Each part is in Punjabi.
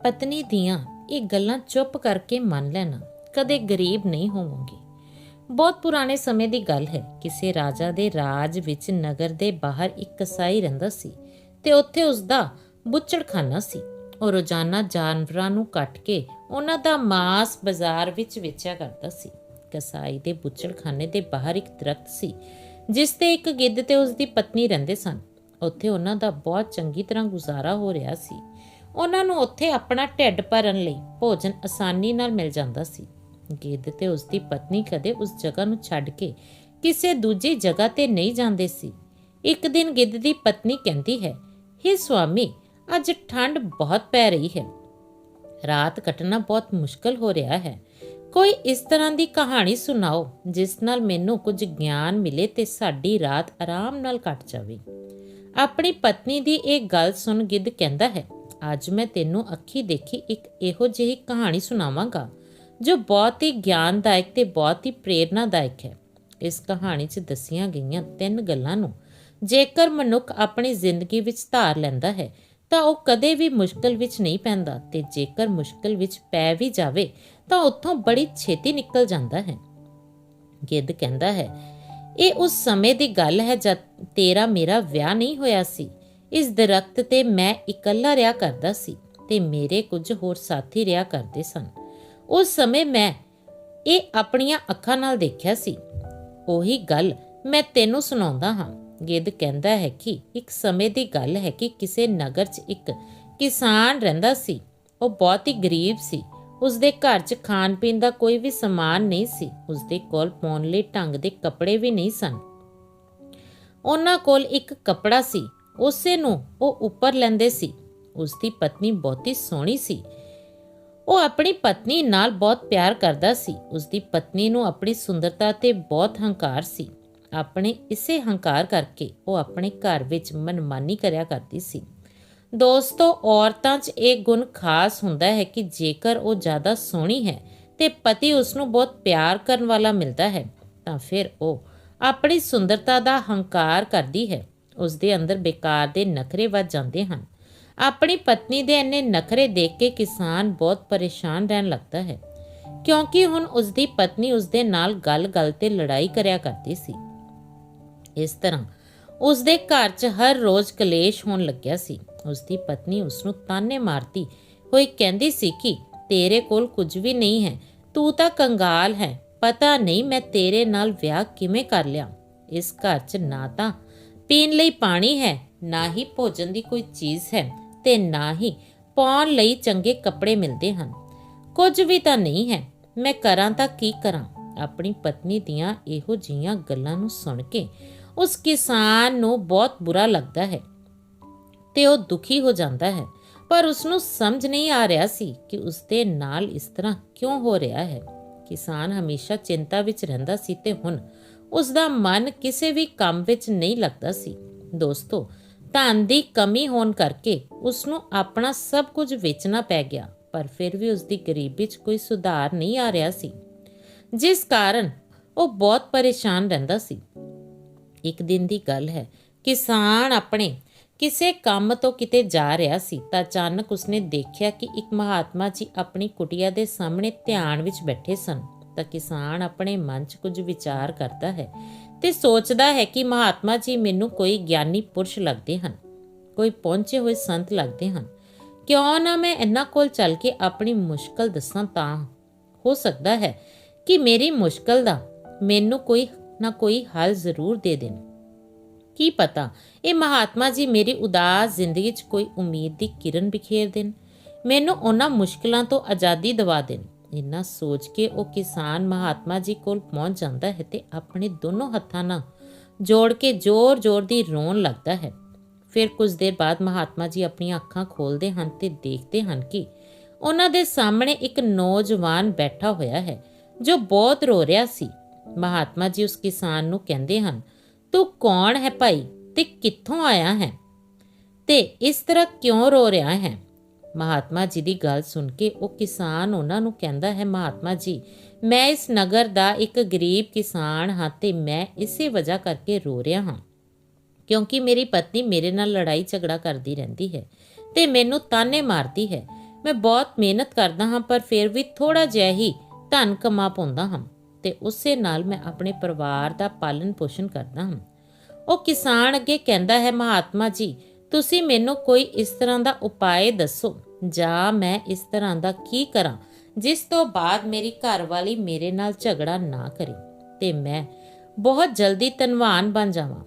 ਪਤਨੀ ਦੀਆਂ ਇਹ ਗੱਲਾਂ ਚੁੱਪ ਕਰਕੇ ਮੰਨ ਲੈਣਾ ਕਦੇ ਗਰੀਬ ਨਹੀਂ ਹੋਵਾਂਗੀ। ਬਹੁਤ ਪੁਰਾਣੇ ਸਮੇਂ ਦੀ ਗੱਲ ਹੈ, ਕਿਸੇ ਰਾਜਾ ਦੇ ਰਾਜ ਵਿੱਚ ਨਗਰ ਦੇ ਬਾਹਰ ਇੱਕ ਕਸਾਈ ਰਹਿੰਦਾ ਸੀ ਤੇ ਉੱਥੇ ਉਸ ਦਾ ਬੁੱਚੜਖਾਨਾ ਸੀ। ਉਹ ਰੋਜ਼ਾਨਾ ਜਾਨਵਰਾਂ ਨੂੰ ਕੱਟ ਕੇ ਉਹਨਾਂ ਦਾ ਮਾਸ ਬਾਜ਼ਾਰ ਵਿੱਚ ਵੇਚਿਆ ਕਰਦਾ ਸੀ। ਕਸਾਈ ਦੇ ਬੁੱਚੜਖਾਨੇ ਦੇ ਬਾਹਰ ਇੱਕ ਦਰਖਤ ਸੀ, ਜਿਸ ਤੇ ਇੱਕ ਗਿੱਧ ਤੇ ਉਸ ਦੀ ਪਤਨੀ ਰਹਿੰਦੇ ਸਨ। ਉੱਥੇ ਉਹਨਾਂ ਦਾ ਬਹੁਤ ਚੰਗੀ ਤਰ੍ਹਾਂ ਗੁਜ਼ਾਰਾ ਹੋ ਰਿਹਾ ਸੀ। ਉਹਨਾਂ ਨੂੰ ਉੱਥੇ ਆਪਣਾ ਢਿੱਡ ਭਰਨ ਲਈ ਭੋਜਨ ਆਸਾਨੀ ਨਾਲ ਮਿਲ ਜਾਂਦਾ ਸੀ। ਗਿੱਧ ਤੇ ਉਸ ਦੀ ਪਤਨੀ ਕਦੇ ਉਸ ਜਗ੍ਹਾ ਨੂੰ ਛੱਡ ਕੇ ਕਿਸੇ ਦੂਜੀ ਜਗ੍ਹਾ ਤੇ ਨਹੀਂ ਜਾਂਦੇ ਸੀ। ਇੱਕ ਦਿਨ ਗਿੱਧ ਦੀ ਪਤਨੀ ਕਹਿੰਦੀ ਹੈ हे ਸੁਆਮੀ, ਅੱਜ ਠੰਡ ਬਹੁਤ ਪੈ ਰਹੀ ਹੈ। ਰਾਤ ਕੱਟਣਾ ਬਹੁਤ ਮੁਸ਼ਕਲ ਹੋ ਰਿਹਾ ਹੈ। ਕੋਈ ਇਸ ਤਰ੍ਹਾਂ ਦੀ ਕਹਾਣੀ ਸੁਣਾਓ, ਜਿਸ ਨਾਲ ਮੈਨੂੰ ਕੁਝ ਗਿਆਨ ਮਿਲੇ ਤੇ ਸਾਡੀ ਰਾਤ ਆਰਾਮ ਨਾਲ ਕੱਟ ਜਾਵੇ। ਆਪਣੀ ਪਤਨੀ ਦੀ ਇਹ ਗੱਲ ਸੁਣ ਗਿੱਧ ਕਹਿੰਦਾ ਹੈ ਅੱਜ ਮੈਂ ਤੈਨੂੰ ਅੱਖੀ ਦੇਖੀ ਇੱਕ ਇਹੋ ਜਿਹੀ ਕਹਾਣੀ ਸੁਣਾਵਾਂਗਾ, ਜੋ ਬਹੁਤ ਹੀ ਗਿਆਨਦਾਇਕ ਤੇ ਬਹੁਤ ਹੀ ਪ੍ਰੇਰਨਾਦਾਇਕ ਹੈ। ਇਸ ਕਹਾਣੀ 'ਚ ਦੱਸੀਆਂ ਗਈਆਂ ਤਿੰਨ ਗੱਲਾਂ ਨੂੰ ਜੇਕਰ ਮਨੁੱਖ ਆਪਣੀ ਜ਼ਿੰਦਗੀ ਵਿੱਚ ਧਾਰ ਲੈਂਦਾ ਹੈ, ਤਾਂ ਉਹ ਕਦੇ ਵੀ ਮੁਸ਼ਕਲ ਵਿੱਚ ਨਹੀਂ ਪੈਂਦਾ ਤੇ ਜੇਕਰ ਮੁਸ਼ਕਲ ਵਿੱਚ ਪੈ ਵੀ ਜਾਵੇ, ਤਾਂ ਉੱਥੋਂ ਬੜੀ ਛੇਤੀ ਨਿਕਲ ਜਾਂਦਾ ਹੈ। ਗਿੱਧ ਕਹਿੰਦਾ ਹੈ, ਇਹ ਉਸ ਸਮੇਂ ਦੀ ਗੱਲ ਹੈ ਜਦ ਤੇਰਾ ਮੇਰਾ ਵਿਆਹ ਨਹੀਂ ਹੋਇਆ ਸੀ। ਇਸ ਦਰਖਤ ਤੇ ਮੈਂ ਇਕੱਲਾ ਰਿਹਾ ਕਰਦਾ ਸੀ ਤੇ ਮੇਰੇ ਕੁਝ ਹੋਰ ਸਾਥੀ ਰਿਹਾ ਕਰਦੇ ਸਨ। ਉਸ ਸਮੇਂ ਮੈਂ ਇਹ ਆਪਣੀਆਂ ਅੱਖਾਂ ਨਾਲ ਦੇਖਿਆ ਸੀ। ਉਹੀ ਗੱਲ ਮੈਂ ਤੈਨੂੰ ਸੁਣਾਉਂਦਾ ਹਾਂ। ਗਿੱਧ ਕਹਿੰਦਾ ਹੈ ਕਿ ਇੱਕ ਸਮੇਂ ਦੀ ਗੱਲ ਹੈ ਕਿ ਕਿਸੇ ਨਗਰ 'ਚ ਇੱਕ ਕਿਸਾਨ ਰਹਿੰਦਾ ਸੀ। ਉਹ ਬਹੁਤ ਹੀ ਗਰੀਬ ਸੀ। ਉਸਦੇ ਘਰ 'ਚ ਖਾਣ ਪੀਣ ਦਾ ਕੋਈ ਵੀ ਸਮਾਨ ਨਹੀਂ ਸੀ। ਉਸਦੇ ਕੋਲ ਪਾਉਣ ਲਈ ਢੰਗ ਦੇ ਕੱਪੜੇ ਵੀ ਨਹੀਂ ਸਨ। ਉਹਨਾਂ ਕੋਲ ਇੱਕ ਕੱਪੜਾ ਸੀ। ਉਸੇ ਨੂੰ ਉਹ ਉੱਪਰ ਲੈਂਦੇ ਸੀ। ਉਸ ਦੀ ਪਤਨੀ ਬਹੁਤੀ ਸੋਹਣੀ ਸੀ। ਉਹ ਆਪਣੀ ਪਤਨੀ ਨਾਲ ਬਹੁਤ ਪਿਆਰ ਕਰਦਾ ਸੀ। ਉਸ ਦੀ ਪਤਨੀ ਨੂੰ ਆਪਣੀ ਸੁੰਦਰਤਾ ਤੇ ਬਹੁਤ ਹੰਕਾਰ ਸੀ। ਆਪਣੇ ਇਸੇ ਹੰਕਾਰ ਕਰਕੇ ਉਹ ਆਪਣੇ ਘਰ ਵਿੱਚ ਮਨਮਾਨੀ ਕਰਿਆ ਕਰਦੀ ਸੀ। ਦੋਸਤੋ, ਔਰਤਾਂ 'ਚ ਇਹ ਗੁਣ ਖਾਸ ਹੁੰਦਾ ਹੈ ਕਿ ਜੇਕਰ ਉਹ ਜ਼ਿਆਦਾ ਸੋਹਣੀ ਹੈ ਤੇ ਪਤੀ ਉਸ ਨੂੰ ਬਹੁਤ ਪਿਆਰ ਕਰਨ ਵਾਲਾ ਮਿਲਦਾ ਹੈ, ਤਾਂ ਫਿਰ ਉਹ ਆਪਣੀ ਸੁੰਦਰਤਾ ਦਾ ਹੰਕਾਰ ਕਰਦੀ ਹੈ। ਉਸ ਦੇ ਅੰਦਰ ਬੇਕਾਰ ਦੇ ਨਖਰੇ ਵੱਧ ਜਾਂਦੇ ਹਨ। ਆਪਣੀ ਪਤਨੀ ਦੇ ਇੰਨੇ ਨਖਰੇ ਦੇਖ ਕੇ ਕਿਸਾਨ ਬਹੁਤ ਪਰੇਸ਼ਾਨ ਰਹਿਣ ਲੱਗਦਾ ਹੈ, ਕਿਉਂਕਿ ਹੁਣ ਉਸ ਦੀ ਪਤਨੀ ਉਸ ਦੇ ਨਾਲ ਗੱਲ-ਗੱਲ ਤੇ ਲੜਾਈ ਕਰਿਆ ਕਰਦੀ ਸੀ। ਇਸ ਤਰ੍ਹਾਂ ਉਸ ਦੇ ਘਰ 'ਚ ਹਰ ਰੋਜ਼ ਕਲੇਸ਼ ਹੋਣ ਲੱਗਿਆ ਸੀ। ਉਸ ਦੀ ਪਤਨੀ ਉਸ ਨੂੰ ਤਾਨੇ ਮਾਰਦੀ ਹੋਈ ਕਹਿੰਦੀ ਸੀ ਕਿ ਤੇਰੇ ਕੋਲ ਕੁਝ ਵੀ ਨਹੀਂ ਹੈ, ਤੂੰ ਤਾਂ ਕੰਗਾਲ ਹੈ, ਪਤਾ ਨਹੀਂ ਮੈਂ ਤੇਰੇ ਨਾਲ ਵਿਆਹ ਕਿਵੇਂ ਕਰ ਲਿਆ। ਇਸ ਘਰ 'ਚ ਨਾ ਤਾਂ ਪੀਣ ਲਈ ਪਾਣੀ ਹੈ, ਨਾ ਹੀ ਭੋਜਨ ਦੀ ਕੋਈ ਚੀਜ਼ ਹੈ ਤੇ ਨਾ ਹੀ ਪਾਉਣ ਲਈ ਚੰਗੇ ਕੱਪੜੇ ਮਿਲਦੇ ਹਨ। ਕੁਝ ਵੀ ਤਾਂ ਨਹੀਂ ਹੈ, ਮੈਂ ਕਰਾਂ ਤਾਂ ਕੀ ਕਰਾਂ? ਆਪਣੀ ਪਤਨੀ ਦੀਆਂ ਇਹੋ ਜੀਆਂ ਗੱਲਾਂ ਨੂੰ ਸੁਣ ਕੇ ਉਸ ਕਿਸਾਨ ਨੂੰ ਬਹੁਤ ਬੁਰਾ ਲੱਗਦਾ ਹੈ ਤੇ ਉਹ ਦੁਖੀ ਹੋ ਜਾਂਦਾ ਹੈ। ਪਰ ਉਸ ਨੂੰ ਸਮਝ ਨਹੀਂ ਆ ਰਿਹਾ ਸੀ ਕਿ ਉਸ ਦੇ ਨਾਲ ਇਸ ਤਰ੍ਹਾਂ ਕਿਉਂ ਹੋ ਰਿਹਾ ਹੈ। ਕਿਸਾਨ ਹਮੇਸ਼ਾ ਚਿੰਤਾ ਵਿੱਚ ਰਹਿੰਦਾ ਸੀ ਤੇ ਹੁਣ ਉਸ ਦਾ ਮਨ ਕਿਸੇ ਵੀ ਕੰਮ ਵਿੱਚ ਨਹੀਂ ਲੱਗਦਾ ਸੀ। ਦੋਸਤੋ, ਧਨ ਦੀ ਕਮੀ ਹੋਣ ਕਰਕੇ ਉਸ ਨੂੰ ਆਪਣਾ ਸਭ ਕੁਝ ਵੇਚਣਾ ਪੈ ਗਿਆ, ਪਰ ਫਿਰ ਵੀ ਉਸ ਦੀ ਗਰੀਬੀ 'ਚ ਕੋਈ ਸੁਧਾਰ ਨਹੀਂ ਆ ਰਿਹਾ ਸੀ। ਜਿਸ ਕਾਰਨ ਉਹ ਬਹੁਤ ਪਰੇਸ਼ਾਨ ਰਹਿੰਦਾ ਸੀ। ਇੱਕ ਦਿਨ ਦੀ ਗੱਲ ਹੈ, ਕਿਸਾਨ ਆਪਣੇ ਕਿਸੇ ਕੰਮ ਤੋਂ ਕਿਤੇ ਜਾ ਰਿਹਾ ਸੀ ਤਾਂ ਅਚਾਨਕ ਉਸਨੇ ਦੇਖਿਆ ਕਿ ਇੱਕ ਮਹਾਤਮਾ ਜੀ ਆਪਣੀ ਕੁਟਿਆ ਦੇ ਸਾਹਮਣੇ ਧਿਆਨ ਵਿੱਚ ਬੈਠੇ ਸਨ। ਤਾਂ ਕਿਸਾਨ ਆਪਣੇ ਮਨ 'ਚ ਕੁਝ ਵਿਚਾਰ ਕਰਦਾ ਹੈ ਤੇ ਸੋਚਦਾ ਹੈ ਕਿ ਮਹਾਤਮਾ ਜੀ ਮੈਨੂੰ ਕੋਈ ਗਿਆਨੀ ਪੁਰਸ਼ ਲੱਗਦੇ ਹਨ, ਕੋਈ ਪਹੁੰਚੇ ਹੋਏ ਸੰਤ ਲੱਗਦੇ ਹਨ। ਕਿਉਂ ਨਾ ਮੈਂ ਇਹਨਾਂ ਕੋਲ ਚੱਲ ਕੇ ਆਪਣੀ ਮੁਸ਼ਕਲ ਦੱਸਾਂ ਤਾਂ ਹੋ ਸਕਦਾ ਹੈ ਕਿ ਮੇਰੀ ਮੁਸ਼ਕਲ ਦਾ ਮੈਨੂੰ ਕੋਈ ਨਾ ਕੋਈ ਹੱਲ ਜ਼ਰੂਰ ਦੇ ਦੇਣ। ਕੀ ਪਤਾ ਇਹ ਮਹਾਤਮਾ ਜੀ ਮੇਰੀ ਉਦਾਸ ਜ਼ਿੰਦਗੀ 'ਚ ਕੋਈ ਉਮੀਦ ਦੀ ਕਿਰਨ ਬਿਖੇਰ ਦੇਣ, ਮੈਨੂੰ ਉਹਨਾਂ ਮੁਸ਼ਕਲਾਂ ਤੋਂ ਆਜ਼ਾਦੀ ਦਿਵਾ ਦੇਣ। ਇੰਨਾ ਸੋਚ ਕੇ ਉਹ ਕਿਸਾਨ ਮਹਾਤਮਾ ਜੀ ਕੋਲ ਪਹੁੰਚ ਜਾਂਦਾ ਹੈ ਤੇ ਆਪਣੇ ਦੋਨੋਂ ਹੱਥਾਂ ਨਾਲ ਜੋੜ ਕੇ ਜ਼ੋਰ-ਜ਼ੋਰ ਦੀ ਰੋਣ ਲੱਗਦਾ ਹੈ। ਫਿਰ ਕੁਝ ਦੇਰ ਬਾਅਦ ਮਹਾਤਮਾ ਜੀ ਆਪਣੀਆਂ ਅੱਖਾਂ ਖੋਲਦੇ ਹਨ ਤੇ ਦੇਖਦੇ ਹਨ ਕਿ ਉਹਨਾਂ ਦੇ ਸਾਹਮਣੇ ਇੱਕ ਨੌਜਵਾਨ ਬੈਠਾ ਹੋਇਆ ਹੈ ਜੋ ਬਹੁਤ ਰੋ ਰਿਹਾ ਸੀ। ਮਹਾਤਮਾ ਜੀ ਉਸ ਕਿਸਾਨ ਨੂੰ ਕਹਿੰਦੇ ਹਨ, ਤੂੰ ਕੌਣ ਹੈ ਭਾਈ ਤੇ ਕਿੱਥੋਂ ਆਇਆ ਹੈ ਤੇ ਇਸ ਤਰ੍ਹਾਂ ਕਿਉਂ ਰੋ ਰਿਹਾ ਹੈ? ਮਹਾਤਮਾ ਜੀ ਦੀ ਗੱਲ ਸੁਣ ਕੇ ਉਹ ਕਿਸਾਨ ਉਹਨਾਂ ਨੂੰ ਕਹਿੰਦਾ ਹੈ, ਮਹਾਤਮਾ ਜੀ, ਮੈਂ ਇਸ ਨਗਰ ਦਾ ਇੱਕ ਗਰੀਬ ਕਿਸਾਨ ਹਾਂ ਤੇ ਮੈਂ ਇਸੇ ਵਜ੍ਹਾ ਕਰਕੇ ਰੋ ਰਿਹਾ ਹਾਂ, ਕਿਉਂਕਿ ਮੇਰੀ ਪਤਨੀ ਮੇਰੇ ਨਾਲ ਲੜਾਈ ਝਗੜਾ ਕਰਦੀ ਰਹਿੰਦੀ ਹੈ ਤੇ ਮੈਨੂੰ ਤਾਨੇ ਮਾਰਦੀ ਹੈ। ਮੈਂ ਬਹੁਤ ਮਿਹਨਤ ਕਰਦਾ ਹਾਂ, ਪਰ ਫਿਰ ਵੀ ਥੋੜਾ ਜਿਹਾ ਹੀ ਧਨ ਕਮਾ ਪਾਉਂਦਾ ਹਾਂ ਤੇ ਉਸੇ ਨਾਲ ਮੈਂ ਆਪਣੇ ਪਰਿਵਾਰ ਦਾ ਪਾਲਣ ਪੋਸ਼ਣ ਕਰਦਾ ਹਾਂ। ਉਹ ਕਿਸਾਨ ਅੱਗੇ ਕਹਿੰਦਾ ਹੈ, ਮਹਾਤਮਾ ਜੀ, ਤੁਸੀਂ ਮੈਨੂੰ ਕੋਈ ਇਸ ਤਰ੍ਹਾਂ ਦਾ ਉਪਾਅ ਦੱਸੋ ਜਾਂ ਮੈਂ ਇਸ ਤਰ੍ਹਾਂ ਦਾ ਕੀ ਕਰਾਂ, ਜਿਸ ਤੋਂ ਬਾਅਦ ਮੇਰੀ ਘਰਵਾਲੀ ਮੇਰੇ ਨਾਲ ਝਗੜਾ ਨਾ ਕਰੇ ਤੇ ਮੈਂ ਬਹੁਤ ਜਲਦੀ ਧਨਵਾਨ ਬਣ ਜਾਵਾਂ।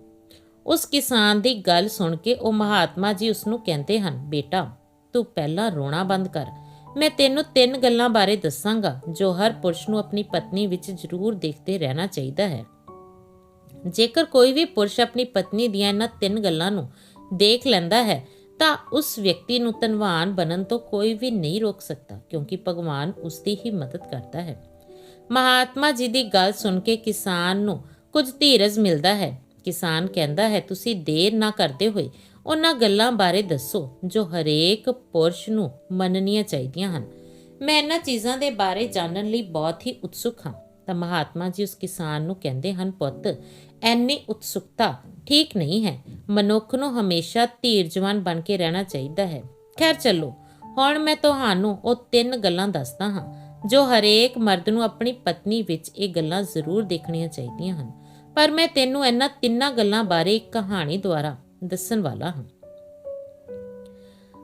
ਉਸ ਕਿਸਾਨ ਦੀ ਗੱਲ ਸੁਣ ਕੇ ਉਹ ਮਹਾਤਮਾ ਜੀ ਉਸ ਨੂੰ ਕਹਿੰਦੇ ਹਨ, ਬੇਟਾ, ਤੂੰ ਪਹਿਲਾਂ ਰੋਣਾ ਬੰਦ ਕਰ। ਮੈਂ ਤੈਨੂੰ ਤਿੰਨ ਗੱਲਾਂ ਬਾਰੇ ਦੱਸਾਂਗਾ, ਜੋ ਹਰ ਪੁਰਸ਼ ਨੂੰ ਆਪਣੀ ਪਤਨੀ ਵਿੱਚ ਜ਼ਰੂਰ ਦੇਖਦੇ ਰਹਿਣਾ ਚਾਹੀਦਾ ਹੈ। ਜੇਕਰ ਕੋਈ ਵੀ ਪੁਰਸ਼ ਆਪਣੀ ਪਤਨੀ ਦੀਆਂ ਇਹਨਾਂ ਤਿੰਨ ਗੱਲਾਂ ਨੂੰ ਦੇਖ ਲੈਂਦਾ ਹੈ ਤਾਂ ਉਸ ਵਿਅਕਤੀ ਨੂੰ ਧਨਵਾਨ ਬਣਨ ਤੋਂ ਕੋਈ ਵੀ ਨਹੀਂ ਰੋਕ ਸਕਦਾ, ਕਿਉਂਕਿ ਭਗਵਾਨ ਉਸ ਦੀ ਹੀ ਮਦਦ ਕਰਦਾ ਹੈ। ਮਹਾਤਮਾ ਜੀ ਦੀ ਗੱਲ ਸੁਣ ਕੇ ਕਿਸਾਨ ਨੂੰ ਕੁਝ ਧੀਰਜ ਮਿਲਦਾ ਹੈ। ਕਿਸਾਨ ਕਹਿੰਦਾ ਹੈ, ਤੁਸੀਂ ਦੇਰ ਨਾ ਕਰਦੇ ਹੋਏ ਉਹਨਾਂ ਗੱਲਾਂ ਬਾਰੇ ਦੱਸੋ ਜੋ ਹਰੇਕ ਪੁਰਸ਼ ਨੂੰ ਮੰਨਣੀਆਂ ਚਾਹੀਦੀਆਂ ਹਨ। ਮੈਂ ਇਹਨਾਂ ਚੀਜ਼ਾਂ ਦੇ ਬਾਰੇ ਜਾਣਨ ਲਈ ਬਹੁਤ ਹੀ ਉਤਸੁਕ ਹਾਂ। ਤਾਂ ਮਹਾਤਮਾ ਜੀ ਉਸ ਕਿਸਾਨ ਨੂੰ ਕਹਿੰਦੇ ਹਨ, ਪੁੱਤ ਐਨੀ ਉਤਸੁਕਤਾ ਠੀਕ ਨਹੀਂ ਹੈ। ਮਨੁੱਖ ਨੂੰ ਹਮੇਸ਼ਾ ਧੀਰਜਵਾਨ ਬਣ ਕੇ ਰਹਿਣਾ ਚਾਹੀਦਾ ਹੈ। ਖੈਰ ਚੱਲੋ, ਹੁਣ ਮੈਂ ਤੁਹਾਨੂੰ ਉਹ ਤਿੰਨ ਗੱਲਾਂ ਦੱਸਦਾ ਹਾਂ, ਜੋ ਹਰੇਕ ਮਰਦ ਨੂੰ ਆਪਣੀ ਪਤਨੀ ਵਿੱਚ ਇਹ ਗੱਲਾਂ ਜ਼ਰੂਰ ਦੇਖਣੀਆਂ ਚਾਹੀਦੀਆਂ ਹਨ। ਪਰ ਮੈਂ ਤੈਨੂੰ ਇਹਨਾਂ ਤਿੰਨਾਂ ਗੱਲਾਂ ਬਾਰੇ ਇੱਕ ਕਹਾਣੀ ਦੁਆਰਾ ਦੱਸਣ ਵਾਲਾ ਹਾਂ।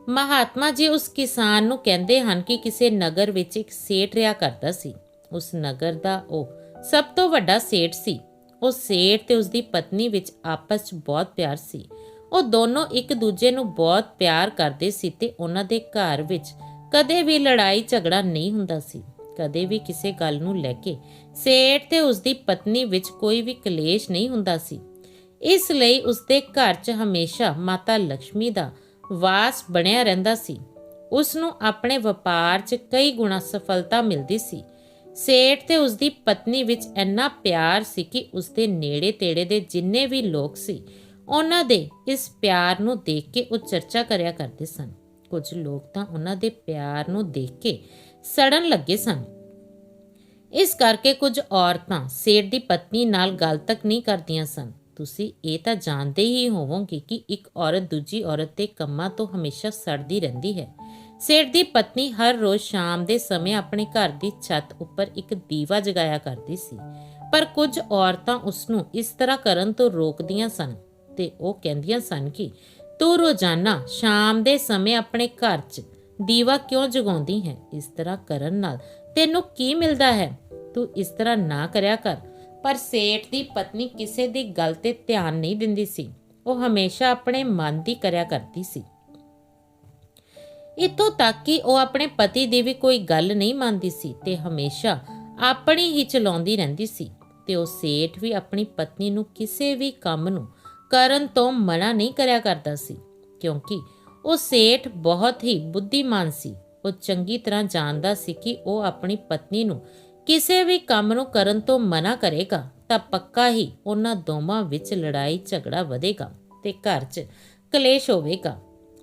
ਮਹਾਤਮਾ ਜੀ ਉਸ ਕਿਸਾਨ ਨੂੰ ਕਹਿੰਦੇ ਹਨ ਕਿ ਕਿਸੇ ਨਗਰ ਵਿੱਚ ਇੱਕ ਸੇਠ ਰਿਹਾ ਕਰਦਾ ਸੀ। ਉਸ ਨਗਰ ਦਾ ਉਹ ਸਭ ਤੋਂ ਵੱਡਾ ਸੇਠ ਸੀ। ਉਹ ਸੇਠ ਤੇ ਉਸ ਦੀ ਪਤਨੀ ਵਿੱਚ ਆਪਸ 'ਚ ਬਹੁਤ ਪਿਆਰ ਸੀ। ਉਹ ਦੋਨੋਂ ਇੱਕ ਦੂਜੇ ਨੂੰ ਬਹੁਤ ਪਿਆਰ ਕਰਦੇ ਸੀ ਤੇ ਉਹਨਾਂ ਦੇ ਘਰ ਵਿੱਚ ਕਦੇ ਵੀ ਲੜਾਈ ਝਗੜਾ ਨਹੀਂ ਹੁੰਦਾ ਸੀ। ਕਦੇ ਵੀ ਕਿਸੇ ਗੱਲ ਨੂੰ ਲੈ ਕੇ ਸੇਠ ਤੇ ਉਸ ਦੀ ਪਤਨੀ ਵਿੱਚ ਕੋਈ ਵੀ ਕਲੇਸ਼ ਨਹੀਂ ਹੁੰਦਾ ਸੀ। ਇਸ ਲਈ ਉਸ ਦੇ ਘਰ 'ਚ ਹਮੇਸ਼ਾ ਮਾਤਾ ਲక్ష్ਮੀ ਦਾ ਵਾਸ ਬਣਿਆ ਰਹਿੰਦਾ ਸੀ। ਉਸ ਨੂੰ ਆਪਣੇ ਵਪਾਰ 'ਚ ਕਈ ਗੁਣਾ ਸਫਲਤਾ ਮਿਲਦੀ ਸੀ। ਸੇਠ ਤੇ ਉਸ ਦੀ ਪਤਨੀ ਵਿੱਚ ਇੰਨਾ ਪਿਆਰ ਸੀ ਕਿ ਉਸ ਦੇ ਨੇੜੇ ਤੇੜੇ ਦੇ ਜਿੰਨੇ ਵੀ ਲੋਕ ਸੀ, ਉਹਨਾਂ ਦੇ ਇਸ ਪਿਆਰ ਨੂੰ ਦੇਖ ਕੇ ਉਹ ਚਰਚਾ ਕਰਿਆ ਕਰਦੇ ਸਨ। ਕੁਝ ਲੋਕ ਤਾਂ ਉਹਨਾਂ ਦੇ ਪਿਆਰ ਨੂੰ ਦੇਖ ਕੇ ਸੜਨ ਲੱਗੇ ਸਨ। ਇਸ ਕਰਕੇ ਕੁਝ ਔਰਤਾਂ ਸੇਠ ਦੀ ਪਤਨੀ ਨਾਲ ਗੱਲ ਤੱਕ ਨਹੀਂ ਕਰਦੀਆਂ ਸਨ। ਤੁਸੀਂ ਇਹ ਤਾਂ ਜਾਣਦੇ ਹੀ ਹੋਵੋਗੇ ਕਿ ਇੱਕ ਔਰਤ ਦੂਜੀ ਔਰਤ ਦੇ ਕੰਮਾਂ ਤੋਂ ਹਮੇਸ਼ਾ ਸੜਦੀ ਰਹਿੰਦੀ ਹੈ। ਸੇਠ ਦੀ ਪਤਨੀ ਹਰ ਰੋਜ਼ ਸ਼ਾਮ ਦੇ ਸਮੇਂ ਆਪਣੇ ਘਰ ਦੀ ਛੱਤ ਉੱਪਰ ਇੱਕ ਦੀਵਾ ਜਗਾਇਆ ਕਰਦੀ ਸੀ। ਪਰ ਕੁਝ ਔਰਤਾਂ ਉਸ ਨੂੰ ਇਸ ਤਰ੍ਹਾਂ ਕਰਨ ਤੋਂ ਰੋਕਦੀਆਂ ਸਨ ਤੇ ਉਹ ਕਹਿੰਦੀਆਂ ਸਨ ਕਿ ਤੂੰ ਰੋਜ਼ਾਨਾ ਸ਼ਾਮ ਦੇ ਸਮੇਂ ਆਪਣੇ ਘਰ 'ਚ ਦੀਵਾ ਕਿਉਂ ਜਗਾਉਂਦੀ ਹੈ? ਇਸ ਤਰ੍ਹਾਂ ਕਰਨ ਨਾਲ ਤੈਨੂੰ ਕੀ ਮਿਲਦਾ ਹੈ? ਤੂੰ ਇਸ ਤਰ੍ਹਾਂ ਨਾ ਕਰਿਆ ਕਰ। ਪਰ ਸੇਠ ਦੀ ਪਤਨੀ ਕਿਸੇ ਦੀ ਗੱਲ ਤੇ ਧਿਆਨ ਨਹੀਂ ਦਿੰਦੀ ਸੀ। ਉਹ ਹਮੇਸ਼ਾ ਆਪਣੇ ਮਨ ਦੀ ਕਰਿਆ ਕਰਦੀ ਸੀ। ਇਤੋਂ ਤੱਕ ਕਿ ਉਹ ਆਪਣੇ ਪਤੀ ਦੀ ਵੀ ਕੋਈ ਗੱਲ ਨਹੀਂ ਮੰਨਦੀ ਸੀ ਤੇ ਹਮੇਸ਼ਾ ਆਪਣੀ ਹੀ ਚਲਾਉਂਦੀ ਰਹਿੰਦੀ ਸੀ ਤੇ ਉਹ ਸੇਠ ਵੀ ਆਪਣੀ ਪਤਨੀ ਨੂੰ ਕਿਸੇ ਵੀ ਕੰਮ ਨੂੰ ਕਰਨ ਤੋਂ ਮਨਾ ਨਹੀਂ ਕਰਿਆ ਕਰਦਾ ਸੀ। ਕਿਉਂਕਿ ਉਹ ਸੇਠ ਬਹੁਤ ਹੀ ਬੁੱਧੀਮਾਨ ਸੀ। ਉਹ ਚੰਗੀ ਤਰ੍ਹਾਂ ਜਾਣਦਾ ਸੀ ਕਿ ਉਹ ਆਪਣੀ ਪਤਨੀ ਨੂੰ ਕਿਸੇ ਵੀ ਕੰਮ ਨੂੰ ਕਰਨ ਤੋਂ ਮਨਾ ਕਰੇਗਾ, ਤਾਂ ਪੱਕਾ ਹੀ ਉਹਨਾਂ ਦੋਵਾਂ ਵਿੱਚ ਲੜਾਈ ਝਗੜਾ ਵਧੇਗਾ ਤੇ ਘਰ 'ਚ ਕਲੇਸ਼ ਹੋਵੇਗਾ,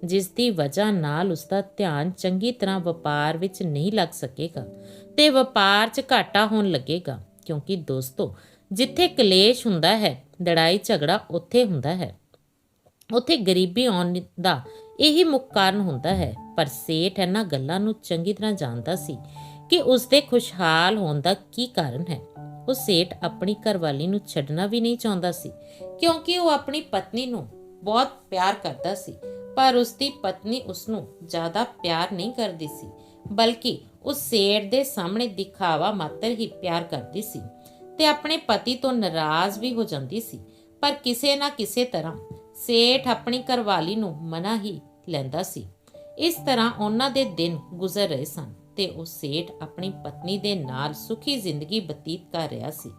ਜਿਸ ਦੀ ਵਜ੍ਹਾ ਨਾਲ ਉਸ ਦਾ ਧਿਆਨ ਚੰਗੀ ਤਰ੍ਹਾਂ ਵਪਾਰ ਵਿੱਚ ਨਹੀਂ ਲੱਗ ਸਕੇਗਾ ਤੇ ਵਪਾਰ 'ਚ ਘਾਟਾ ਹੋਣ ਲੱਗੇਗਾ, ਕਿਉਂਕਿ ਦੋਸਤੋ, ਜਿੱਥੇ ਕਲੇਸ਼ ਹੁੰਦਾ ਹੈ ਲੜਾਈ ਝਗੜਾ ਉੱਥੇ ਹੁੰਦਾ ਹੈ। ਉੱਥੇ ਗਰੀਬੀ ਆਉਣ ਦਾ ਇਹੀ ਮੁੱਖ ਕਾਰਨ ਹੁੰਦਾ ਹੈ, ਪਰ ਸੇਠ ਇਹਨਾਂ ਗੱਲਾਂ ਨੂੰ ਚੰਗੀ ਤਰ੍ਹਾਂ ਜਾਣਦਾ ਸੀ ਕਿ ਉਸ ਦੇ ਖੁਸ਼ਹਾਲ ਹੋਣ ਦਾ ਕੀ ਕਾਰਨ ਹੈ? ਉਹ ਸੇਠ ਆਪਣੀ ਘਰਵਾਲੀ ਨੂੰ ਛੱਡਣਾ ਵੀ ਨਹੀਂ ਚਾਹੁੰਦਾ ਸੀ, ਕਿਉਂਕਿ ਉਹ ਆਪਣੀ ਪਤਨੀ ਨੂੰ ਬਹੁਤ ਪਿਆਰ ਕਰਦਾ ਸੀ, ਪਰ ਉਸ ਦੀ ਪਤਨੀ ਉਸ ਨੂੰ ਜ਼ਿਆਦਾ ਪਿਆਰ ਨਹੀਂ ਕਰਦੀ ਸੀ, ਬਲਕਿ ਉਸ ਸੇਠ ਦੇ ਸਾਹਮਣੇ ਦਿਖਾਵਾ ਮਾਤਰ ਹੀ ਪਿਆਰ ਕਰਦੀ ਸੀ ਤੇ ਆਪਣੇ ਪਤੀ ਤੋਂ ਨਾਰਾਜ਼ ਵੀ ਹੋ ਜਾਂਦੀ ਸੀ, ਪਰ ਕਿਸੇ ਨਾ ਕਿਸੇ ਤਰ੍ਹਾਂ ਸੇਠ ਆਪਣੀ ਘਰਵਾਲੀ ਨੂੰ ਮਨਾ ਹੀ ਲੈਂਦਾ ਸੀ। ਇਸ ਤਰ੍ਹਾਂ ਉਹਨਾਂ ਦੇ ਦਿਨ ਗੁਜ਼ਰ ਰਹੇ ਸਨ। ਤੇ ਉਹ ਸੇਠ ਆਪਣੀ ਪਤਨੀ ਦੇ ਨਾਲ ਸੁਖੀ ਜ਼ਿੰਦਗੀ ਬਤੀਤ ਕਰ ਰਿਹਾ ਸੀ।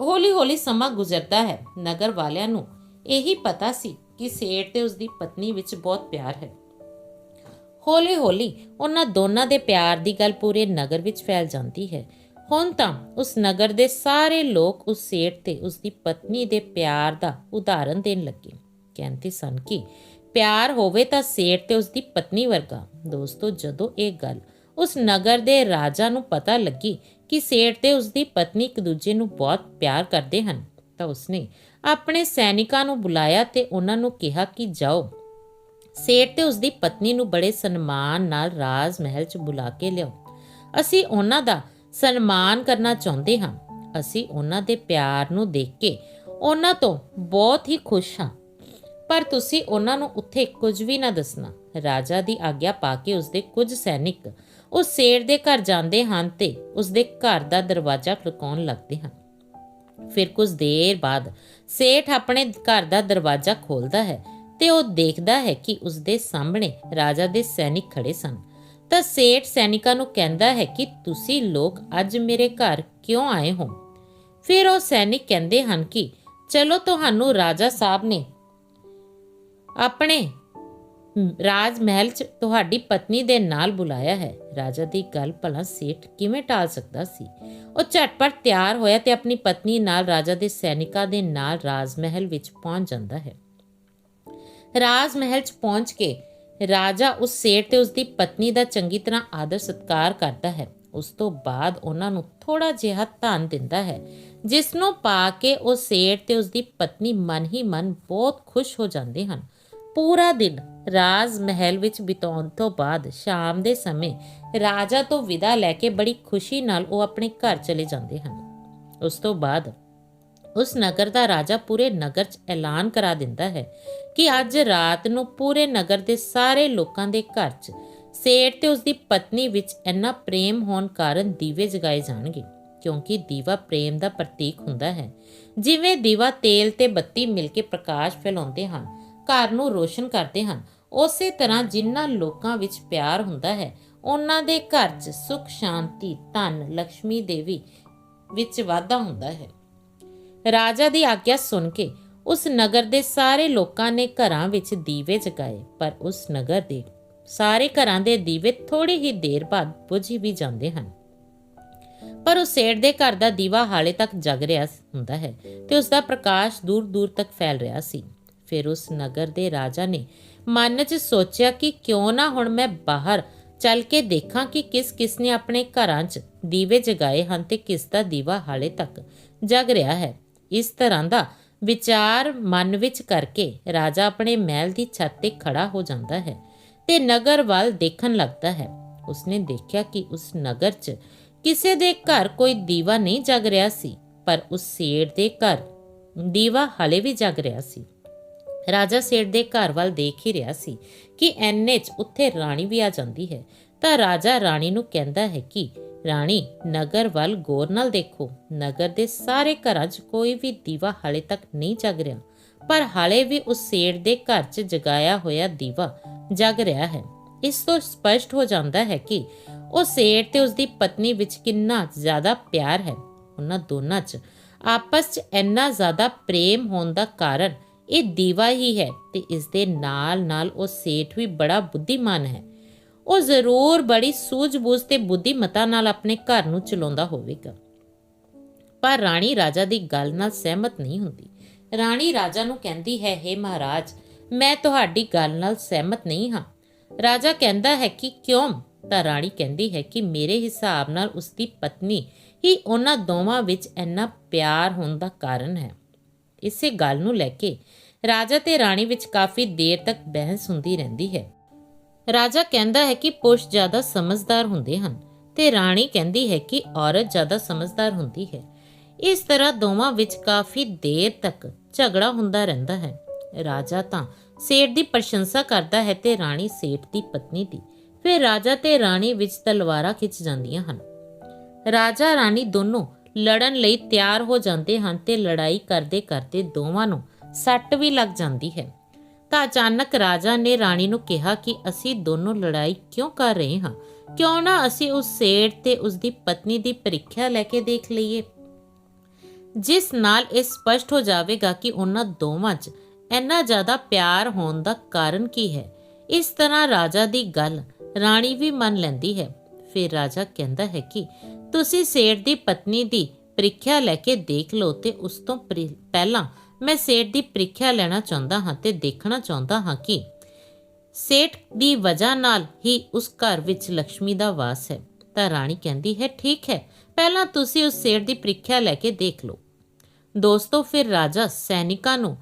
ਹੌਲੀ-ਹੌਲੀ ਸਮਾਂ ਗੁਜ਼ਰਦਾ ਹੈ। ਨਗਰ ਵਾਲਿਆਂ ਨੂੰ ਇਹੀ ਪਤਾ ਸੀ ਕਿ ਸੇਠ ਤੇ ਉਸਦੀ ਪਤਨੀ ਵਿੱਚ ਬਹੁਤ ਪਿਆਰ ਹੈ। ਹੌਲੀ-ਹੌਲੀ ਉਹਨਾਂ ਦੋਨਾਂ ਦੇ ਪਿਆਰ ਦੀ ਗੱਲ ਪੂਰੇ ਨਗਰ ਵਿੱਚ ਫੈਲ ਜਾਂਦੀ ਹੈ। ਹੁਣ ਤਾਂ ਉਸ ਨਗਰ ਦੇ ਸਾਰੇ ਲੋਕ ਉਸ ਸੇਠ ਤੇ ਉਸ ਦੀ ਪਤਨੀ ਦੇ ਪਿਆਰ ਦਾ ਉਦਾਹਰਨ ਦੇਣ ਲੱਗੇ। ਕਹਿੰਦੇ ਸਨ ਕਿ ਪਿਆਰ ਹੋਵੇ ਤਾਂ ਸੇਠ ਤੇ ਉਸ ਦੀ ਪਤਨੀ ਵਰਗਾ ਦੋਸਤੋ, ਜਦੋਂ ਇਹ ਗੱਲ ਉਸ ਨਗਰ ਦੇ ਰਾਜਾ ਨੂੰ ਪਤਾ ਲੱਗੀ ਕਿ ਸੇਠ ਤੇ ਉਸ ਦੀ ਪਤਨੀ ਇੱਕ ਦੂਜੇ ਨੂੰ ਬਹੁਤ ਪਿਆਰ ਕਰਦੇ ਹਨ, ਤਾਂ ਉਸਨੇ ਆਪਣੇ ਸੈਨਿਕਾਂ ਨੂੰ ਬੁਲਾਇਆ ਤੇ ਉਹਨਾਂ ਨੂੰ ਕਿਹਾ ਕਿ ਜਾਓ। ਸੇਠ ਤੇ ਉਸਦੀ ਪਤਨੀ ਨੂੰ ਬੜੇ ਸਨਮਾਨ ਨਾਲ ਰਾਜ ਮਹਿਲ 'ਚ ਬੁਲਾ ਕੇ ਲਿਆਓ। ਅਸੀਂ ਉਹਨਾਂ ਦਾ ਸਨਮਾਨ ਕਰਨਾ ਚਾਹੁੰਦੇ ਹਾਂ। ਅਸੀਂ ਉਹਨਾਂ ਦੇ ਪਿਆਰ ਨੂੰ ਦੇਖ ਕੇ ਉਹਨਾਂ ਤੋਂ ਬਹੁਤ ਹੀ ਖੁਸ਼ ਹਾਂ। ਪਰ ਤੁਸੀਂ ਉਹਨਾਂ ਨੂੰ ਉੱਥੇ ਕੁਝ ਵੀ ਨਾ ਦੱਸਣਾ। ਰਾਜਾ ਦੀ ਆਗਿਆ ਪਾ ਕੇ ਉਸਦੇ ਕੁਝ ਸੈਨਿਕ ਉਸ ਸੇਠ ਦੇ ਘਰ ਜਾਂਦੇ ਹਨ ਤੇ ਉਸਦੇ ਘਰ ਦਾ ਦਰਵਾਜ਼ਾ ਖੜਕਾਉਣ ਲੱਗਦੇ ਹਨ। ਫਿਰ ਕੁਝ ਦੇਰ ਬਾਅਦ ਸੇਠ ਆਪਣੇ ਘਰ ਦਾ ਦਰਵਾਜ਼ਾ ਖੋਲਦਾ ਹੈ ਤੇ ਉਹ ਦੇਖਦਾ ਹੈ ਕਿ ਉਸਦੇ ਸਾਹਮਣੇ ਰਾਜਾ ਦੇ ਸੈਨਿਕ ਖੜੇ ਸਨ। ਤਾਂ ਸੇਠ ਸੈਨਿਕਾਂ ਨੂੰ ਕਹਿੰਦਾ ਹੈ ਕਿ ਤੁਸੀਂ ਲੋਕ ਅੱਜ ਮੇਰੇ ਘਰ ਕਿਉਂ ਆਏ ਹੋ? ਫਿਰ ਉਹ ਸੈਨਿਕ ਕਹਿੰਦੇ ਹਨ ਕਿ ਚਲੋ ਤੁਹਾਨੂੰ ਰਾਜਾ ਸਾਹਿਬ ਨੇ ਆਪਣੇ ਰਾਜ ਮਹਿਲ 'ਚ ਤੁਹਾਡੀ ਪਤਨੀ ਦੇ ਨਾਲ ਬੁਲਾਇਆ ਹੈ। ਰਾਜਾ ਦੀ ਗੱਲ ਭਲਾ ਸੇਠ ਕਿਵੇਂ ਟਾਲ ਸਕਦਾ ਸੀ? ਉਹ ਝਟਪਟ ਤਿਆਰ ਹੋਇਆ ਤੇ ਆਪਣੀ ਪਤਨੀ ਨਾਲ ਰਾਜਾ ਦੇ ਸੈਨਿਕਾਂ ਦੇ ਨਾਲ ਰਾਜ ਮਹਿਲ ਵਿੱਚ ਪਹੁੰਚ ਜਾਂਦਾ ਹੈ। ਰਾਜ ਮਹਿਲ 'ਚ ਪਹੁੰਚ ਕੇ ਰਾਜਾ ਉਸ ਸੇਠ ਤੇ ਉਸ ਦੀ ਪਤਨੀ ਦਾ ਚੰਗੀ ਤਰ੍ਹਾਂ ਆਦਰ ਸਤਕਾਰ ਕਰਦਾ ਹੈ। ਉਸ ਤੋਂ ਬਾਅਦ ਉਹਨਾਂ ਨੂੰ ਥੋੜਾ ਜਿਹਾ ਧਨ ਦਿੰਦਾ ਹੈ, ਜਿਸ ਨੂੰ ਪਾ ਕੇ ਉਹ ਸੇਠ ਤੇ ਉਸ ਦੀ ਪਤਨੀ ਮਨ ਹੀ ਮਨ ਬਹੁਤ ਖੁਸ਼ ਹੋ ਜਾਂਦੇ ਹਨ। ਪੂਰਾ ਦਿਨ ਰਾਜ ਮਹਿਲ ਵਿੱਚ ਬਿਤਾਉਣ ਤੋਂ ਬਾਅਦ ਸ਼ਾਮ ਦੇ ਸਮੇਂ ਰਾਜਾ ਤੋਂ ਵਿਦਾ ਲੈ ਕੇ ਬੜੀ ਖੁਸ਼ੀ ਨਾਲ ਉਹ ਆਪਣੇ ਘਰ ਚਲੇ ਜਾਂਦੇ ਹਨ। ਉਸ ਤੋਂ ਬਾਅਦ ਉਸ ਨਗਰ ਦਾ ਰਾਜਾ ਪੂਰੇ ਨਗਰ 'ਚ ਐਲਾਨ ਕਰਾ ਦਿੰਦਾ ਹੈ ਕਿ ਅੱਜ ਰਾਤ ਨੂੰ ਪੂਰੇ ਨਗਰ ਦੇ ਸਾਰੇ ਲੋਕਾਂ ਦੇ ਘਰ 'ਚ ਸੇਠ ਤੇ ਉਸ ਦੀ ਪਤਨੀ ਵਿੱਚ ਇੰਨਾ ਪ੍ਰੇਮ ਹੋਣ ਕਾਰਨ ਦੀਵੇ ਜਗਾਏ ਜਾਣਗੇ, ਕਿਉਂਕਿ ਦੀਵਾ ਪ੍ਰੇਮ ਦਾ ਪ੍ਰਤੀਕ ਹੁੰਦਾ ਹੈ। ਜਿਵੇਂ ਦੀਵਾ ਤੇਲ ਤੇ ਬੱਤੀ ਮਿਲ ਕੇ ਪ੍ਰਕਾਸ਼ ਫੈਲਾਉਂਦੇ ਹਨ ਘਰ ਨੂੰ ਰੋਸ਼ਨ ਕਰਦੇ ਹਨ। ਉਸੇ ਤਰ੍ਹਾਂ ਜਿਨ੍ਹਾਂ ਲੋਕਾਂ ਵਿੱਚ ਪਿਆਰ ਹੁੰਦਾ ਹੈ, ਉਹਨਾਂ ਦੇ ਘਰ 'ਚ ਸੁਖ, ਸ਼ਾਂਤੀ, ਧਨ ਲక్ష్ਮੀ ਦੇਵੀ ਵਿੱਚ ਵਾਧਾ ਹੁੰਦਾ ਹੈ। ਰਾਜਾ ਦੀ ਆਗਿਆ ਸੁਣ ਕੇ ਉਸ ਨਗਰ ਦੇ ਸਾਰੇ ਲੋਕਾਂ ਨੇ ਘਰਾਂ ਵਿੱਚ ਦੀਵੇ ਜਗਾਏ, ਪਰ ਉਸ ਨਗਰ ਦੇ ਸਾਰੇ ਘਰਾਂ ਦੇ ਦੀਵੇ ਥੋੜੀ ਹੀ ਦੇਰ ਬਾਅਦ ਬੁਝ ਵੀ ਜਾਂਦੇ ਹਨ। ਪਰ ਉਸ ਸੇਠ ਦੇ ਘਰ ਦਾ ਦੀਵਾ ਹਾਲੇ ਤੱਕ ਜਗ ਰਿਹਾ ਹੁੰਦਾ ਹੈ ਤੇ ਉਸ ਦਾ ਪ੍ਰਕਾਸ਼ ਦੂਰ ਦੂਰ ਤੱਕ ਫੈਲ ਰਿਹਾ ਸੀ। ਫਿਰ ਉਸ ਨਗਰ ਦੇ ਰਾਜਾ ਨੇ ਮਨ 'ਚ ਸੋਚਿਆ ਕਿ ਕਿਉਂ ਨਾ ਹੁਣ ਮੈਂ ਬਾਹਰ ਚੱਲ ਕੇ ਦੇਖਾਂ ਕਿ ਕਿਸ ਕਿਸ ਨੇ ਆਪਣੇ ਘਰਾਂ 'ਚ ਦੀਵੇ ਜਗਾਏ ਹਨ ਤੇ ਕਿਸ ਦਾ ਦੀਵਾ ਹਾਲੇ ਤੱਕ ਜਗ ਰਿਹਾ ਹੈ। ਇਸ ਤਰ੍ਹਾਂ ਦਾ ਵਿਚਾਰ ਮਨ ਵਿੱਚ ਕਰਕੇ ਰਾਜਾ ਆਪਣੇ ਮਹਿਲ ਦੀ ਛੱਤ ਤੇ ਖੜਾ ਹੋ ਜਾਂਦਾ ਹੈ ਤੇ ਨਗਰ ਵੱਲ ਦੇਖਣ ਲੱਗਦਾ ਹੈ। ਉਸਨੇ ਦੇਖਿਆ ਕਿ ਉਸ ਨਗਰ 'ਚ ਕਿਸੇ ਦੇ ਘਰ ਕੋਈ ਦੀਵਾ ਨਹੀਂ ਜਗ ਰਿਹਾ ਸੀ, ਪਰ ਉਸ ਸੇਠ ਦੇ ਘਰ ਦੀਵਾ ਹਲੇ ਵੀ ਜਗ ਰਿਹਾ ਸੀ। ਰਾਜਾ ਸੇਠ ਦੇ ਘਰ ਵੱਲ ਦੇਖ ਹੀ ਰਿਹਾ ਸੀ ਕਿ ਐਨੇ 'ਚ ਉੱਥੇ ਰਾਣੀ ਵੀ ਆ ਜਾਂਦੀ ਹੈ। ਤਾਂ ਰਾਜਾ ਰਾਣੀ ਨੂੰ ਕਹਿੰਦਾ ਹੈ ਕਿ, ਰਾਣੀ, ਨਗਰ ਵੱਲ ਗੌਰ ਨਾਲ ਦੇਖੋ। ਨਗਰ ਦੇ ਸਾਰੇ ਘਰਾਂ 'ਚ ਕੋਈ ਵੀ ਦੀਵਾ ਹਾਲੇ ਤੱਕ ਨਹੀਂ ਜਗ ਰਿਹਾ। ਪਰ ਹਾਲੇ ਵੀ ਉਸ ਸੇਠ ਦੇ ਘਰ 'ਚ ਜਗਾਇਆ ਹੋਇਆ ਦੀਵਾ ਜਗ ਰਿਹਾ ਹੈ। ਇਸ ਤੋਂ ਸਪਸ਼ਟ ਹੋ ਜਾਂਦਾ ਹੈ ਕਿ ਉਹ ਸੇਠ ਤੇ ਉਸ ਦੀ ਪਤਨੀ ਵਿੱਚ ਕਿੰਨਾ ਜ਼ਿਆਦਾ ਪਿਆਰ ਹੈ। ਉਹਨਾਂ ਦੋਨਾਂ 'ਚ ਆਪਸ 'ਚ ਇੰਨਾ ਜ਼ਿਆਦਾ ਪ੍ਰੇਮ ਹੋਣ ਦਾ ਕਾਰਨ ਇਹ ਦੀਵਾ ਹੀ ਹੈ ਤੇ ਇਸ ਦੇ ਨਾਲ ਨਾਲ ਉਹ ਸੇਠ ਵੀ ਬੜਾ ਬੁੱਧੀਮਾਨ ਹੈ। ਉਹ ਜ਼ਰੂਰ ਬੜੀ ਸੂਝ-ਬੂਝ ਤੇ ਬੁੱਧੀਮਤਾ ਨਾਲ ਆਪਣੇ ਘਰ ਨੂੰ ਚਲਾਉਂਦਾ ਹੋਵੇਗਾ। ਪਰ ਰਾਣੀ ਰਾਜਾ ਦੀ ਗੱਲ ਨਾਲ ਸਹਿਮਤ ਨਹੀਂ ਹੁੰਦੀ। ਰਾਣੀ ਰਾਜਾ ਨੂੰ ਕਹਿੰਦੀ ਹੈ हे ਮਹਾਰਾਜ, ਮੈਂ ਤੁਹਾਡੀ ਗੱਲ ਨਾਲ ਸਹਿਮਤ ਨਹੀਂ ਹਾਂ। ਰਾਜਾ ਕਹਿੰਦਾ ਹੈ ਕਿ ਕਿਉਂ? ਤਾਂ ਰਾਣੀ ਕਹਿੰਦੀ ਹੈ ਕਿ ਮੇਰੇ ਹਿਸਾਬ ਨਾਲ ਉਸ ਦੀ ਪਤਨੀ ਹੀ ਉਹਨਾਂ ਦੋਵਾਂ ਵਿੱਚ ਇੰਨਾ ਪਿਆਰ ਹੋਣ ਦਾ ਕਾਰਨ ਹੈ। ਇਸੇ ਗੱਲ ਨੂੰ ਲੈ ਕੇ ਰਾਜਾ ਤੇ ਰਾਣੀ ਵਿੱਚ ਕਾਫੀ ਦੇਰ ਤੱਕ ਬਹਿਸ ਹੁੰਦੀ ਰਹਿੰਦੀ ਹੈ। ਰਾਜਾ ਕਹਿੰਦਾ ਹੈ ਕਿ ਪੁਰਸ਼ ਜ਼ਿਆਦਾ ਸਮਝਦਾਰ ਹੁੰਦੇ ਹਨ ਤੇ ਰਾਣੀ ਕਹਿੰਦੀ ਹੈ ਕਿ ਔਰਤ ਜ਼ਿਆਦਾ ਸਮਝਦਾਰ ਹੁੰਦੀ ਹੈ। ਇਸ ਤਰ੍ਹਾਂ ਦੋਵਾਂ ਵਿੱਚ ਕਾਫੀ ਦੇਰ ਤੱਕ ਝਗੜਾ ਹੁੰਦਾ ਰਹਿੰਦਾ ਹੈ। ਰਾਜਾ ਤਾਂ ਸੇਠ ਦੀ ਪ੍ਰਸ਼ੰਸਾ ਕਰਦਾ ਹੈ ਤੇ ਰਾਣੀ ਸੇਠ ਦੀ ਪਤਨੀ ਦੀ। ਫਿਰ ਰਾਜਾ ਤੇ ਰਾਣੀ ਵਿੱਚ ਤਲਵਾਰਾਂ ਖਿੱਚ ਜਾਂਦੀਆਂ ਹਨ। ਰਾਜਾ ਰਾਣੀ ਦੋਨੋਂ ਲੜਨ ਲਈ ਤਿਆਰ ਹੋ ਜਾਂਦੇ ਹਨ ਤੇ ਲੜਾਈ ਕਰਦੇ ਕਰਦੇ ਦੋਵਾਂ ਨੂੰ ਸੱਟ ਵੀ ਲੱਗ ਜਾਂਦੀ ਹੈ। ਤਾਂ ਅਚਾਨਕ ਰਾਜਾ ਨੇ ਰਾਣੀ ਨੂੰ ਕਿਹਾ ਕਿ ਅਸੀਂ ਦੋਨੋਂ ਲੜਾਈ ਕਿਉਂ ਕਰ ਰਹੇ ਹਾਂ? ਕਿਉਂ ਨਾ ਅਸੀਂ ਉਸ ਸੇਠ ਤੇ ਉਸ ਦੀ ਪਤਨੀ ਦੀ ਪ੍ਰੀਖਿਆ ਲੈ ਕੇ ਦੇਖ ਲਈਏ? ਜਿਸ ਨਾਲ ਇਹ ਸਪਸ਼ਟ ਹੋ ਜਾਵੇਗਾ ਕਿ ਉਹਨਾਂ ਦੋਵਾਂ 'ਚ ਇੰਨਾ ਜ਼ਿਆਦਾ ਪਿਆਰ ਹੋਣ ਦਾ ਕਾਰਨ ਕੀ ਹੈ? ਇਸ ਤਰ੍ਹਾਂ ਰਾਜਾ ਦੀ ਗੱਲ ਰਾਣੀ ਵੀ ਮੰਨ ਲੈਂਦੀ ਹੈ। ਫਿਰ ਰਾਜਾ ਕਹਿੰਦਾ ਹੈ ਕਿ ਤੁਸੀਂ ਸੇਠ ਦੀ ਪਤਨੀ ਦੀ ਪ੍ਰੀਖਿਆ ਲੈ ਕੇ ਦੇਖ ਲਓ ਤੇ ਉਸ ਤੋਂ ਪਹਿਲਾਂ ਮੈਂ ਸੇਠ ਦੀ ਪ੍ਰੀਖਿਆ ਲੈਣਾ ਚਾਹੁੰਦਾ ਹਾਂ ਤੇ ਦੇਖਣਾ ਚਾਹੁੰਦਾ ਹਾਂ ਕਿ ਸੇਠ ਦੀ ਵਜ੍ਹਾ ਨਾਲ ਹੀ ਉਸ ਘਰ ਵਿੱਚ ਲక్ష్ਮੀ ਦਾ ਵਾਸ ਹੈ। ਤਾਂ ਰਾਣੀ ਕਹਿੰਦੀ ਹੈ, ਠੀਕ ਹੈ, ਪਹਿਲਾਂ ਤੁਸੀਂ ਉਸ ਸੇਠ ਦੀ ਪ੍ਰੀਖਿਆ ਲੈ ਕੇ ਦੇਖ ਲਓ। ਦੋਸਤੋ, ਫਿਰ ਰਾਜਾ ਸੈਨਿਕਾਂ ਨੂੰ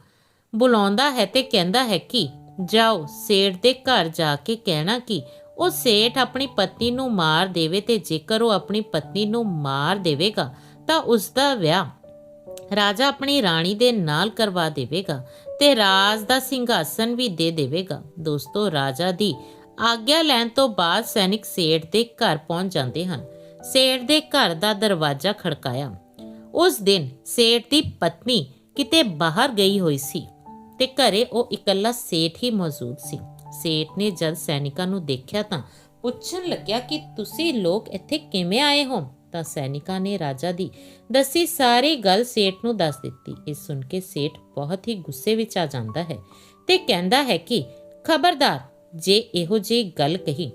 ਬੁਲਾਉਂਦਾ ਹੈ ਤੇ ਕਹਿੰਦਾ ਹੈ ਕਿ ਜਾਓ, ਸੇਠ ਦੇ ਘਰ ਜਾ ਕੇ ਕਹਿਣਾ ਕਿ ਉਹ ਸੇਠ ਆਪਣੀ ਪਤਨੀ ਨੂੰ ਮਾਰ ਦੇਵੇ ਤੇ ਜੇਕਰ ਉਹ ਆਪਣੀ ਪਤਨੀ ਨੂੰ ਮਾਰ ਦੇਵੇਗਾ, ਤਾਂ ਉਸ ਦਾ ਵਿਆਹ ਰਾਜਾ ਆਪਣੀ ਰਾਣੀ ਦੇ ਨਾਲ ਕਰਵਾ ਦੇਵੇਗਾ ਤੇ ਰਾਜ ਦਾ ਸਿੰਘਾਸਨ ਵੀ ਦੇ ਦੇਵੇਗਾ। ਦੋਸਤੋ, ਰਾਜਾ ਦੀ ਆਗਿਆ ਲੈਣ ਤੋਂ ਬਾਅਦ ਸੈਨਿਕ ਸੇਠ ਦੇ ਘਰ ਪਹੁੰਚ ਜਾਂਦੇ ਹਨ। ਸੇਠ ਦੇ ਘਰ ਦਾ ਦਰਵਾਜ਼ਾ ਖੜਕਾਇਆ। ਉਸ ਦਿਨ ਸੇਠ ਦੀ ਪਤਨੀ ਕਿਤੇ ਬਾਹਰ ਗਈ ਹੋਈ ਸੀ ਤੇ ਘਰੇ ਉਹ ਇਕੱਲਾ ਸੇਠ ਹੀ ਮੌਜੂਦ ਸੀ। ਸੇਠ ਨੇ ਜਦ ਸੈਨਿਕਾਂ ਨੂੰ ਦੇਖਿਆ ਤਾਂ ਪੁੱਛਣ ਲੱਗਿਆ ਕਿ ਤੁਸੀਂ ਲੋਕ ਇੱਥੇ ਕਿਵੇਂ ਆਏ ਹੋ? ਤਾਂ ਸੈਨਿਕਾਂ ਨੇ ਰਾਜਾ ਦੀ ਦੱਸੀ ਸਾਰੀ ਗੱਲ ਸੇਠ ਨੂੰ ਦੱਸ ਦਿੱਤੀ। ਇਹ ਸੁਣ ਕੇ ਸੇਠ ਬਹੁਤ ਹੀ ਗੁੱਸੇ ਵਿੱਚ ਆ ਜਾਂਦਾ ਹੈ ਤੇ ਕਹਿੰਦਾ ਹੈ ਕਿ, ਖਬਰਦਾਰ, ਜੇ ਇਹੋ ਜਿਹੀ ਗੱਲ ਕਹੀ,